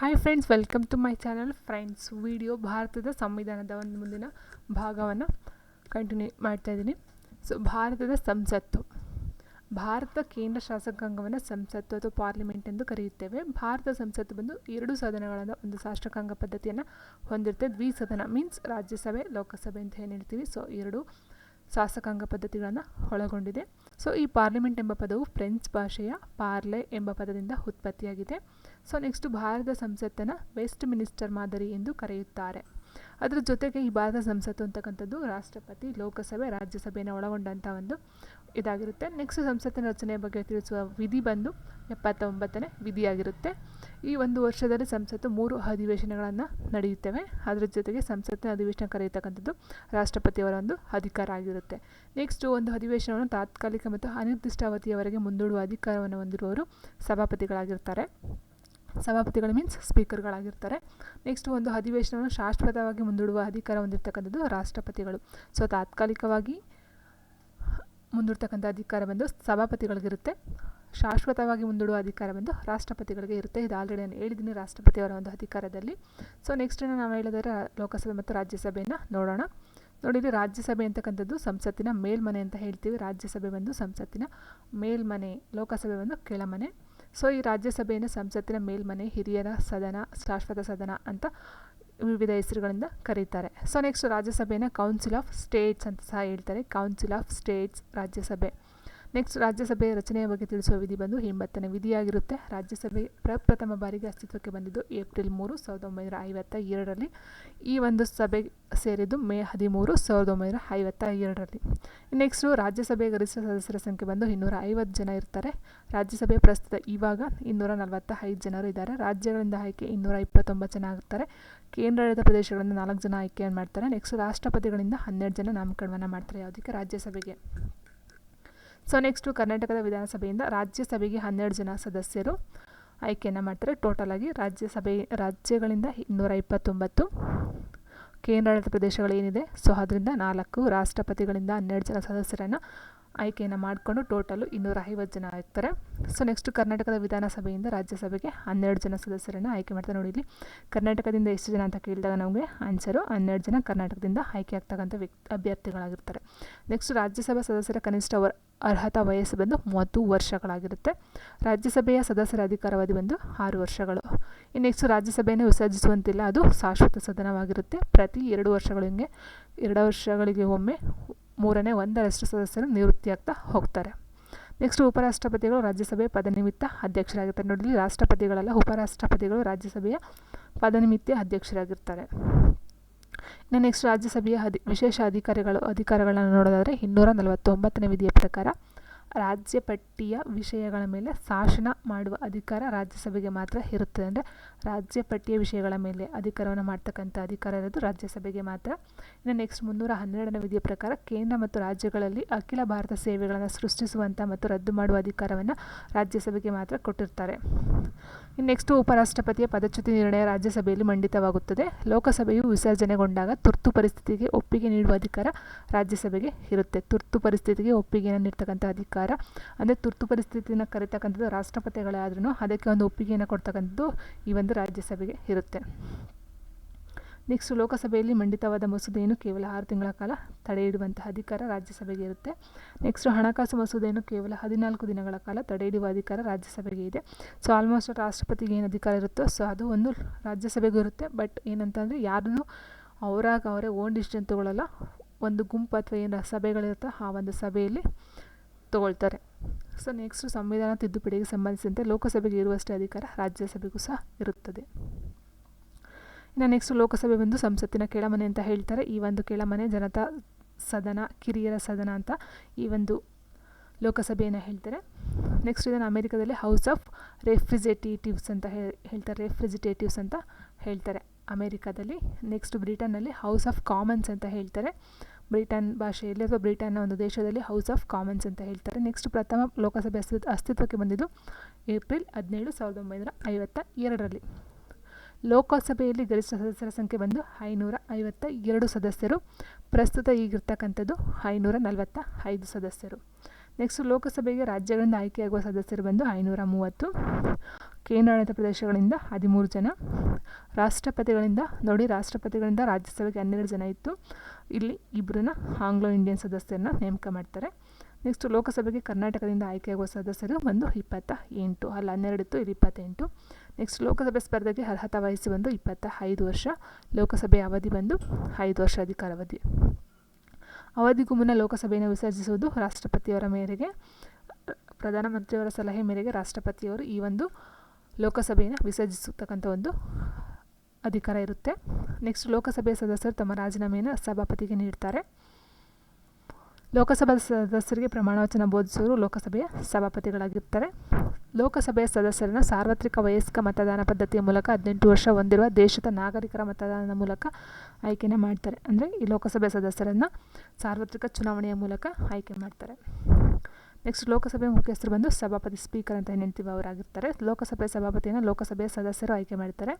Hi friends welcome to my channel friends video ಭಾರತದ ಸಂವಿಧಾನದ ಒಂದು ಮುಂದಿನ ಭಾಗವನ್ನು ಕಂಟಿನ್ಯೂ ಮಾಡ್ತಾ ಇದ್ದೀನಿ. ಸೊ ಭಾರತದ ಸಂಸತ್ತು. ಭಾರತ ಕೇಂದ್ರ ಶಾಸಕಾಂಗವನ್ನು ಸಂಸತ್ತು ಅಥವಾ ಪಾರ್ಲಿಮೆಂಟ್ ಎಂದು ಕರೆಯುತ್ತೇವೆ. ಭಾರತ ಸಂಸತ್ತು ಬಂದು ಎರಡು ಸದನಗಳ ಒಂದು ಶಾಸಕಾಂಗ ಪದ್ಧತಿಯನ್ನು ಹೊಂದಿರುತ್ತೆ. ದ್ವಿಸದನ ಮೀನ್ಸ್ ರಾಜ್ಯಸಭೆ, ಲೋಕಸಭೆ ಅಂತ ಏನು ಹೇಳ್ತೀವಿ. ಸೊ ಎರಡು ಶಾಸಕಾಂಗ ಪದ್ಧತಿಗಳನ್ನು ಒಳಗೊಂಡಿದೆ. ಸೊ ಈ ಪಾರ್ಲಿಮೆಂಟ್ ಎಂಬ ಪದವು ಫ್ರೆಂಚ್ ಭಾಷೆಯ ಪಾರ್ಲೆ ಎಂಬ ಪದದಿಂದ ಉತ್ಪತ್ತಿಯಾಗಿದೆ. ಸೊ ನೆಕ್ಸ್ಟ್ ಭಾರತ ಸಂಸತ್ತನ್ನು ವೆಸ್ಟ್ ಮಿನಿಸ್ಟರ್ ಮಾದರಿ ಎಂದು ಕರೆಯುತ್ತಾರೆ. ಅದರ ಜೊತೆಗೆ ಈ ಭಾರತ ಸಂಸತ್ತು ಅಂತಕ್ಕಂಥದ್ದು ರಾಷ್ಟ್ರಪತಿ, ಲೋಕಸಭೆ ರಾಜ್ಯಸಭೆಯನ್ನು ಒಳಗೊಂಡಂಥ ಒಂದು ಇದಾಗಿರುತ್ತೆ. ನೆಕ್ಸ್ಟ್ ಸಂಸತ್ತಿನ ರಚನೆಯ ಬಗ್ಗೆ ತಿಳಿಸುವ ವಿಧಿ ಬಂದು ಎಪ್ಪತ್ತೊಂಬತ್ತನೇ ವಿಧಿಯಾಗಿರುತ್ತೆ. ಈ ಒಂದು ವರ್ಷದಲ್ಲಿ ಸಂಸತ್ತು ಮೂರು ಅಧಿವೇಶನಗಳನ್ನು ನಡೆಯುತ್ತವೆ. ಅದರ ಜೊತೆಗೆ ಸಂಸತ್ತಿನ ಅಧಿವೇಶನ ಕರೆಯತಕ್ಕಂಥದ್ದು ರಾಷ್ಟ್ರಪತಿಯವರ ಒಂದು ಅಧಿಕಾರ ಆಗಿರುತ್ತೆ. ನೆಕ್ಸ್ಟ್ ಒಂದು ಅಧಿವೇಶನವನ್ನು ತಾತ್ಕಾಲಿಕ ಮತ್ತು ಅನಿರ್ದಿಷ್ಟಾವಧಿಯವರೆಗೆ ಮುಂದೂಡುವ ಅಧಿಕಾರವನ್ನು ಹೊಂದಿರುವವರು ಸಭಾಪತಿಗಳಾಗಿರ್ತಾರೆ. ಸಭಾಪತಿಗಳು ಮೀನ್ಸ್ ಸ್ಪೀಕರ್ಗಳಾಗಿರ್ತಾರೆ ನೆಕ್ಸ್ಟ್ ಒಂದು ಅಧಿವೇಶನವನ್ನು ಶಾಶ್ವತವಾಗಿ ಮುಂದೂಡುವ ಅಧಿಕಾರ ಹೊಂದಿರತಕ್ಕಂಥದ್ದು ರಾಷ್ಟ್ರಪತಿಗಳು. ಸೊ ತಾತ್ಕಾಲಿಕವಾಗಿ ಮುಂದೂಡ್ತಕ್ಕಂಥ ಅಧಿಕಾರ ಬಂದು ಸಭಾಪತಿಗಳಿಗಿರುತ್ತೆ. ಶಾಶ್ವತವಾಗಿ ಮುಂದೂಡುವ ಅಧಿಕಾರ ಬಂದು ರಾಷ್ಟ್ರಪತಿಗಳಿಗೆ ಇರುತ್ತೆ. ಇದು ಆಲ್ರೆಡಿ ನಾನು ಹೇಳಿದ್ದೀನಿ ರಾಷ್ಟ್ರಪತಿಯವರ ಒಂದು ಅಧಿಕಾರದಲ್ಲಿ. ಸೊ ನೆಕ್ಸ್ಟ್ ನಾವು ಹೇಳಿದರೆ ಲೋಕಸಭೆ ಮತ್ತು ರಾಜ್ಯಸಭೆಯನ್ನು ನೋಡೋಣ. ನೋಡಿದರೆ ರಾಜ್ಯಸಭೆ ಅಂತಕ್ಕಂಥದ್ದು ಸಂಸತ್ತಿನ ಮೇಲ್ಮನೆ ಅಂತ ಹೇಳ್ತೀವಿ. ರಾಜ್ಯಸಭೆ ಬಂದು ಸಂಸತ್ತಿನ ಮೇಲ್ಮನೆ, ಲೋಕಸಭೆ ಬಂದು ಕೆಳಮನೆ. ಸೊ ಈ ರಾಜ್ಯಸಭೆಯನ್ನು ಸಂಸತ್ತಿನ ಮೇಲ್ಮನೆ, ಹಿರಿಯರ ಸದನ, ಶಾಶ್ವತ ಸದನ ಅಂತ ವಿವಿಧ ಹೆಸರುಗಳಿಂದ ಕರೀತಾರೆ. ಸೊ ನೆಕ್ಸ್ಟ್ ರಾಜ್ಯಸಭೆಯನ್ನು ಕೌನ್ಸಿಲ್ ಆಫ್ ಸ್ಟೇಟ್ಸ್ ಅಂತ ಸಹ ಹೇಳ್ತಾರೆ. ಕೌನ್ಸಿಲ್ ಆಫ್ ಸ್ಟೇಟ್ಸ್ ರಾಜ್ಯಸಭೆ. ನೆಕ್ಸ್ಟ್ ರಾಜ್ಯಸಭೆಯ ರಚನೆಯ ಬಗ್ಗೆ ತಿಳಿಸುವ ವಿಧಿ ಬಂದು ಎಂಬತ್ತನೇ ವಿಧಿಯಾಗಿರುತ್ತೆ. ರಾಜ್ಯಸಭೆ ಪ್ರಪ್ರಥಮ ಬಾರಿಗೆ ಅಸ್ತಿತ್ವಕ್ಕೆ ಬಂದಿದ್ದು ಏಪ್ರಿಲ್ ಮೂರು, ಸಾವಿರದ ಒಂಬೈನೂರ ಐವತ್ತ ಎರಡರಲ್ಲಿ ಈ ಒಂದು ಸಭೆ ಸೇರಿದ್ದು ಮೇ ಹದಿಮೂರು, ಸಾವಿರದ ಒಂಬೈನೂರ ಐವತ್ತ ಎರಡರಲ್ಲಿ ನೆಕ್ಸ್ಟು ರಾಜ್ಯಸಭೆಯ ಗರಿಷ್ಠ ಸದಸ್ಯರ ಸಂಖ್ಯೆ ಬಂದು ಇನ್ನೂರ ಐವತ್ತು ಜನ ಇರ್ತಾರೆ. ರಾಜ್ಯಸಭೆ ಪ್ರಸ್ತುತ ಇವಾಗ ಇನ್ನೂರ ನಲವತ್ತ ಐದು ಜನರು ಇದ್ದಾರೆ. ರಾಜ್ಯಗಳಿಂದ ಆಯ್ಕೆ ಇನ್ನೂರ ಇಪ್ಪತ್ತೊಂಬತ್ತು ಜನ ಆಗ್ತಾರೆ. ಕೇಂದ್ರಾಡಳಿತ ಪ್ರದೇಶಗಳಿಂದ ನಾಲ್ಕು ಜನ ಆಯ್ಕೆಯನ್ನು ಮಾಡ್ತಾರೆ. ನೆಕ್ಸ್ಟ್ ರಾಷ್ಟ್ರಪತಿಗಳಿಂದ ಹನ್ನೆರಡು ಜನ ನಾಮಕರಣವನ್ನು ಮಾಡ್ತಾರೆ. ಯಾವುದಕ್ಕೆ? ರಾಜ್ಯಸಭೆಗೆ. ಸೊ ನೆಕ್ಸ್ಟು ಕರ್ನಾಟಕದ ವಿಧಾನಸಭೆಯಿಂದ ರಾಜ್ಯಸಭೆಗೆ ಹನ್ನೆರಡು ಜನ ಸದಸ್ಯರು. ಆಯ್ಕೆಯನ್ನು ಮಾಡ್ತಾರೆ. ಟೋಟಲ್ ಆಗಿ ರಾಜ್ಯಸಭೆ, ರಾಜ್ಯಗಳಿಂದ ಇನ್ನೂರ ಇಪ್ಪತ್ತೊಂಬತ್ತು. ಕೇಂದ್ರಾಡಳಿತ ಪ್ರದೇಶಗಳೇನಿದೆ ಸೊ ಅದರಿಂದ ನಾಲ್ಕು, ರಾಷ್ಟ್ರಪತಿಗಳಿಂದ ಹನ್ನೆರಡು ಜನ ಸದಸ್ಯರನ್ನು ಆಯ್ಕೆಯನ್ನು ಮಾಡಿಕೊಂಡು ಟೋಟಲು ಇನ್ನೂರ ಐವತ್ತು ಜನ ಆಗ್ತಾರೆ. ಸೊ ನೆಕ್ಸ್ಟ್ ಕರ್ನಾಟಕದ ವಿಧಾನಸಭೆಯಿಂದ ರಾಜ್ಯಸಭೆಗೆ ಹನ್ನೆರಡು ಜನ ಸದಸ್ಯರನ್ನು ಆಯ್ಕೆ ಮಾಡ್ತಾರೆ ನೋಡಿ ಇಲ್ಲಿ. ಕರ್ನಾಟಕದಿಂದ ಎಷ್ಟು ಜನ ಅಂತ ಕೇಳಿದಾಗ ನಮಗೆ ಆನ್ಸರು ಹನ್ನೆರಡು ಜನ ಕರ್ನಾಟಕದಿಂದ ಆಯ್ಕೆ ಆಗ್ತಕ್ಕಂಥ ವ್ಯಕ್ತಿ, ಅಭ್ಯರ್ಥಿಗಳಾಗಿರ್ತಾರೆ. ನೆಕ್ಸ್ಟ್ ರಾಜ್ಯಸಭಾ ಸದಸ್ಯರ ಕನಿಷ್ಠ ಅರ್ಹತಾ ವಯಸ್ಸು ಬಂದು ಮೂವತ್ತು ವರ್ಷಗಳಾಗಿರುತ್ತೆ. ರಾಜ್ಯಸಭೆಯ ಸದಸ್ಯರ ಅಧಿಕಾರಾವಧಿ ಬಂದು ಆರು ವರ್ಷಗಳು. ಇನ್ನು ನೆಕ್ಸ್ಟ್ ರಾಜ್ಯಸಭೆಯನ್ನು ವಿಸರ್ಜಿಸುವಂತಿಲ್ಲ, ಅದು ಶಾಶ್ವತ ಸದನವಾಗಿರುತ್ತೆ. ಪ್ರತಿ ಎರಡು ವರ್ಷಗಳಿಗೆ ಎರಡು ವರ್ಷಗಳಿಗೆ ಒಮ್ಮೆ ಮೂರನೇ ಒಂದರಷ್ಟು ಸದಸ್ಯರು ನಿವೃತ್ತಿಯಾಗ್ತಾ ಹೋಗ್ತಾರೆ. ನೆಕ್ಸ್ಟ್ ಉಪರಾಷ್ಟ್ರಪತಿಗಳು ರಾಜ್ಯಸಭೆಯ ಪದನಿಮಿತ್ತ ಅಧ್ಯಕ್ಷರಾಗಿರ್ತಾರೆ. ನೋಡಿ ರಾಷ್ಟ್ರಪತಿಗಳಲ್ಲ, ಉಪರಾಷ್ಟ್ರಪತಿಗಳು ರಾಜ್ಯಸಭೆಯ ಪದನಿಮಿತ್ತ ಅಧ್ಯಕ್ಷರಾಗಿರ್ತಾರೆ. ಇನ್ನು ನೆಕ್ಸ್ಟ್ ರಾಜ್ಯಸಭೆಯ ಅಧಿ, ವಿಶೇಷ ಅಧಿಕಾರಿಗಳು, ಅಧಿಕಾರಗಳನ್ನು ನೋಡೋದಾದರೆ ಇನ್ನೂರ ನಲವತ್ತೊಂಬತ್ತನೇ ವಿಧಿಯ ಪ್ರಕಾರ ರಾಜ್ಯ ಪಟ್ಟಿಯ ವಿಷಯಗಳ ಮೇಲೆ ಶಾಸನ ಮಾಡುವ ಅಧಿಕಾರ ರಾಜ್ಯಸಭೆಗೆ ಮಾತ್ರ ಇರುತ್ತದೆ. ಅಂದರೆ ರಾಜ್ಯ ಪಟ್ಟಿಯ ವಿಷಯಗಳ ಮೇಲೆ ಅಧಿಕಾರವನ್ನು ಮಾಡ್ತಕ್ಕಂಥ ಅಧಿಕಾರ ಇರೋದು ರಾಜ್ಯಸಭೆಗೆ ಮಾತ್ರ. ಇನ್ನು ನೆಕ್ಸ್ಟ್ ಮುನ್ನೂರ ಹನ್ನೆರಡನೇ ವಿಧಿಯ ಪ್ರಕಾರ ಕೇಂದ್ರ ಮತ್ತು ರಾಜ್ಯಗಳಲ್ಲಿ ಅಖಿಲ ಭಾರತ ಸೇವೆಗಳನ್ನು ಸೃಷ್ಟಿಸುವಂಥ ಮತ್ತು ರದ್ದು ಮಾಡುವ ಅಧಿಕಾರವನ್ನು ರಾಜ್ಯಸಭೆಗೆ ಮಾತ್ರ ಕೊಟ್ಟಿರ್ತಾರೆ. ನೆಕ್ಸ್ಟು ಉಪರಾಷ್ಟ್ರಪತಿಯ ಪದಚ್ಯುತಿ ನಿರ್ಣಯ ರಾಜ್ಯಸಭೆಯಲ್ಲಿ ಮಂಡಿತವಾಗುತ್ತದೆ. ಲೋಕಸಭೆಯು ವಿಸರ್ಜನೆಗೊಂಡಾಗ ತುರ್ತು ಪರಿಸ್ಥಿತಿಗೆ ಒಪ್ಪಿಗೆ ನೀಡುವ ಅಧಿಕಾರ ರಾಜ್ಯಸಭೆಗೆ ಇರುತ್ತೆ. ತುರ್ತು ಪರಿಸ್ಥಿತಿಗೆ ಒಪ್ಪಿಗೆಯನ್ನು ನೀಡ್ತಕ್ಕಂಥ ಅಧಿಕಾರ, ಅಂದರೆ ತುರ್ತು ಪರಿಸ್ಥಿತಿಯನ್ನು ಕರೀತಕ್ಕಂಥದ್ದು ರಾಷ್ಟ್ರಪತಿಗಳಾದ್ರೂ ಅದಕ್ಕೆ ಒಂದು ಒಪ್ಪಿಗೆಯನ್ನು ಕೊಡ್ತಕ್ಕಂಥದ್ದು ಈ ಒಂದು ರಾಜ್ಯಸಭೆಗೆ ಇರುತ್ತೆ. ನೆಕ್ಸ್ಟ್ ಲೋಕಸಭೆಯಲ್ಲಿ ಮಂಡಿತವಾದ ಮಸೂದೆಯನ್ನು ಕೇವಲ ಆರು ತಿಂಗಳ ಕಾಲ ತಡೆ ಇಡುವಂತಹ ಅಧಿಕಾರ ರಾಜ್ಯಸಭೆಗೆ ಇರುತ್ತೆ. ನೆಕ್ಸ್ಟ್ ಹಣಕಾಸು ಮಸೂದೆಯನ್ನು ಕೇವಲ ಹದಿನಾಲ್ಕು ದಿನಗಳ ಕಾಲ ತಡೆ ಇಡುವ ಅಧಿಕಾರ ರಾಜ್ಯಸಭೆಗೆ ಇದೆ. ಸೊ ಆಲ್ಮೋಸ್ಟ್ ರಾಷ್ಟ್ರಪತಿಗೆ ಏನು ಅಧಿಕಾರ ಇರುತ್ತೋ ಸೊ ಅದು ಒಂದು ರಾಜ್ಯಸಭೆಗೂ ಇರುತ್ತೆ. ಬಟ್ ಏನಂತಂದರೆ ಯಾರನ್ನೂ ಅವರಾಗ ಅವರೇ ಓನ್ ಡಿಸಿಷನ್ ತೊಗೊಳ್ಳಲ್ಲ, ಒಂದು ಗುಂಪು ಅಥವಾ ಏನು ಸಭೆಗಳಿರುತ್ತೋ ಆ ಒಂದು ಸಭೆಯಲ್ಲಿ ತಗೊಳ್ತಾರೆ. ಸೊ ನೆಕ್ಸ್ಟ್ ಸಂವಿಧಾನ ತಿದ್ದುಪಡಿಗೆ ಸಂಬಂಧಿಸಿದಂತೆ ಲೋಕಸಭೆಗೆ ಇರುವಷ್ಟೇ ಅಧಿಕಾರ ರಾಜ್ಯಸಭೆಗೂ ಸಹ ಇರುತ್ತದೆ. ಇನ್ನು ನೆಕ್ಸ್ಟ್ ಲೋಕಸಭೆ ಬಂದು ಸಂಸತ್ತಿನ ಕೆಳಮನೆ ಅಂತ ಹೇಳ್ತಾರೆ. ಈ ಒಂದು ಕೆಳಮನೆ ಜನತಾ ಸದನ, ಕಿರಿಯರ ಸದನ ಅಂತ ಈ ಒಂದು ಲೋಕಸಭೆಯನ್ನು ಹೇಳ್ತಾರೆ. ನೆಕ್ಸ್ಟ್ ಇದನ್ನು ಅಮೆರಿಕದಲ್ಲಿ ಹೌಸ್ ಆಫ್ ರೆಫ್ರಿಜೇಟೇಟಿವ್ಸ್ ಅಂತ ಹೇಳ್ತಾರೆ. ರೆಫ್ರಿಜಿಟೇಟಿವ್ಸ್ ಅಂತ ಹೇಳ್ತಾರೆ ಅಮೇರಿಕಾದಲ್ಲಿ. ನೆಕ್ಸ್ಟ್ ಬ್ರಿಟನ್ನಲ್ಲಿ ಹೌಸ್ ಆಫ್ ಕಾಮನ್ಸ್ ಅಂತ ಹೇಳ್ತಾರೆ. ಬ್ರಿಟನ್ ಭಾಷೆಯಲ್ಲಿ ಅಥವಾ ಬ್ರಿಟನ್ನ ಒಂದು ದೇಶದಲ್ಲಿ ಹೌಸ್ ಆಫ್ ಕಾಮನ್ಸ್ ಅಂತ ಹೇಳ್ತಾರೆ. ನೆಕ್ಸ್ಟ್ ಪ್ರಥಮ ಲೋಕಸಭೆ ಅಸ್ತಿತ್ವ, ಅಸ್ತಿತ್ವಕ್ಕೆ ಬಂದಿದ್ದು ಏಪ್ರಿಲ್ ಹದಿನೇಳು, ಸಾವಿರದ ಒಂಬೈನೂರ ಐವತ್ತ ಎರಡರಲ್ಲಿ. ಲೋಕಸಭೆಯಲ್ಲಿ ಗರಿಷ್ಠ ಸದಸ್ಯರ ಸಂಖ್ಯೆ ಬಂದು ಐನೂರ ಐವತ್ತ ಎರಡು ಸದಸ್ಯರು. ಪ್ರಸ್ತುತ ಈಗಿರ್ತಕ್ಕಂಥದ್ದು ಐನೂರ ನಲವತ್ತ ಐದು ಸದಸ್ಯರು. ನೆಕ್ಸ್ಟ್ ಲೋಕಸಭೆಗೆ ರಾಜ್ಯಗಳಿಂದ ಆಯ್ಕೆಯಾಗುವ ಸದಸ್ಯರು ಬಂದು ಐನೂರ ಮೂವತ್ತು. ಕೇಂದ್ರಾಡಳಿತ ಪ್ರದೇಶಗಳಿಂದ ಹದಿಮೂರು ಜನ. ರಾಷ್ಟ್ರಪತಿಗಳಿಂದ, ನೋಡಿ ರಾಷ್ಟ್ರಪತಿಗಳಿಂದ ರಾಜ್ಯಸಭೆಗೆ ಹನ್ನೆರಡು ಜನ ಇತ್ತು. ಇಲ್ಲಿ ಇಬ್ಬರನ್ನ ಆಂಗ್ಲೋ ಇಂಡಿಯನ್ ಸದಸ್ಯರನ್ನ ನೇಮಕ ಮಾಡ್ತಾರೆ. ನೆಕ್ಸ್ಟ್ ಲೋಕಸಭೆಗೆ ಕರ್ನಾಟಕದಿಂದ ಆಯ್ಕೆಯಾಗುವ ಸದಸ್ಯರು ಒಂದು ಇಪ್ಪತ್ತ ಎಂಟು. ಅಲ್ಲಿ ಹನ್ನೆರಡು ಇತ್ತು, ಇಲ್ಲಿ ಇಪ್ಪತ್ತೆಂಟು. ನೆಕ್ಸ್ಟ್ ಲೋಕಸಭೆ ಸ್ಪರ್ಧೆಗೆ ಅರ್ಹತಾ ವಯಸ್ಸು ಬಂದು ಇಪ್ಪತ್ತ ಐದು ವರ್ಷ, ಲೋಕಸಭೆ ಅವಧಿ ಬಂದು ಐದು ವರ್ಷ ಅಧಿಕಾರ ಅವಧಿ. ಅವಧಿಗೂ ಮುನ್ನ ಲೋಕಸಭೆಯನ್ನು ವಿಸರ್ಜಿಸುವುದು ರಾಷ್ಟ್ರಪತಿಯವರ ಮೇರೆಗೆ, ಪ್ರಧಾನಮಂತ್ರಿಯವರ ಸಲಹೆ ಮೇರೆಗೆ ರಾಷ್ಟ್ರಪತಿಯವರು ಈ ಒಂದು ಲೋಕಸಭೆಯನ್ನು ವಿಸರ್ಜಿಸತಕ್ಕಂಥ ಒಂದು ಅಧಿಕಾರ ಇರುತ್ತೆ. ನೆಕ್ಸ್ಟ್ ಲೋಕಸಭೆಯ ಸದಸ್ಯರು ತಮ್ಮ ರಾಜೀನಾಮೆಯನ್ನು ಸಭಾಪತಿಗೆ ನೀಡ್ತಾರೆ. ಲೋಕಸಭಾ ಸದಸ್ಯರಿಗೆ ಪ್ರಮಾಣವಚನ ಬೋಧಿಸುವರು ಲೋಕಸಭೆಯ ಸಭಾಪತಿಗಳಾಗಿರ್ತಾರೆ. ಲೋಕಸಭೆಯ ಸದಸ್ಯರನ್ನು ಸಾರ್ವತ್ರಿಕ ವಯಸ್ಕ ಮತದಾನ ಪದ್ಧತಿಯ ಮೂಲಕ ಹದಿನೆಂಟು ವರ್ಷ ಹೊಂದಿರುವ ದೇಶದ ನಾಗರಿಕರ ಮತದಾನದ ಮೂಲಕ ಆಯ್ಕೆನ ಮಾಡ್ತಾರೆ. ಅಂದರೆ ಈ ಲೋಕಸಭೆ ಸದಸ್ಯರನ್ನು ಸಾರ್ವತ್ರಿಕ ಚುನಾವಣೆಯ ಮೂಲಕ ಆಯ್ಕೆ ಮಾಡ್ತಾರೆ. ನೆಕ್ಸ್ಟ್ ಲೋಕಸಭೆ ಮುಖ್ಯಸ್ಥರು ಬಂದು ಸಭಾಪತಿ ಸ್ಪೀಕರ್ ಅಂತ ಏನಂತೀವಿ ಅವರಾಗಿರ್ತಾರೆ ಲೋಕಸಭೆ ಸಭಾಪತಿಯನ್ನು ಲೋಕಸಭೆಯ ಸದಸ್ಯರು ಆಯ್ಕೆ ಮಾಡ್ತಾರೆ.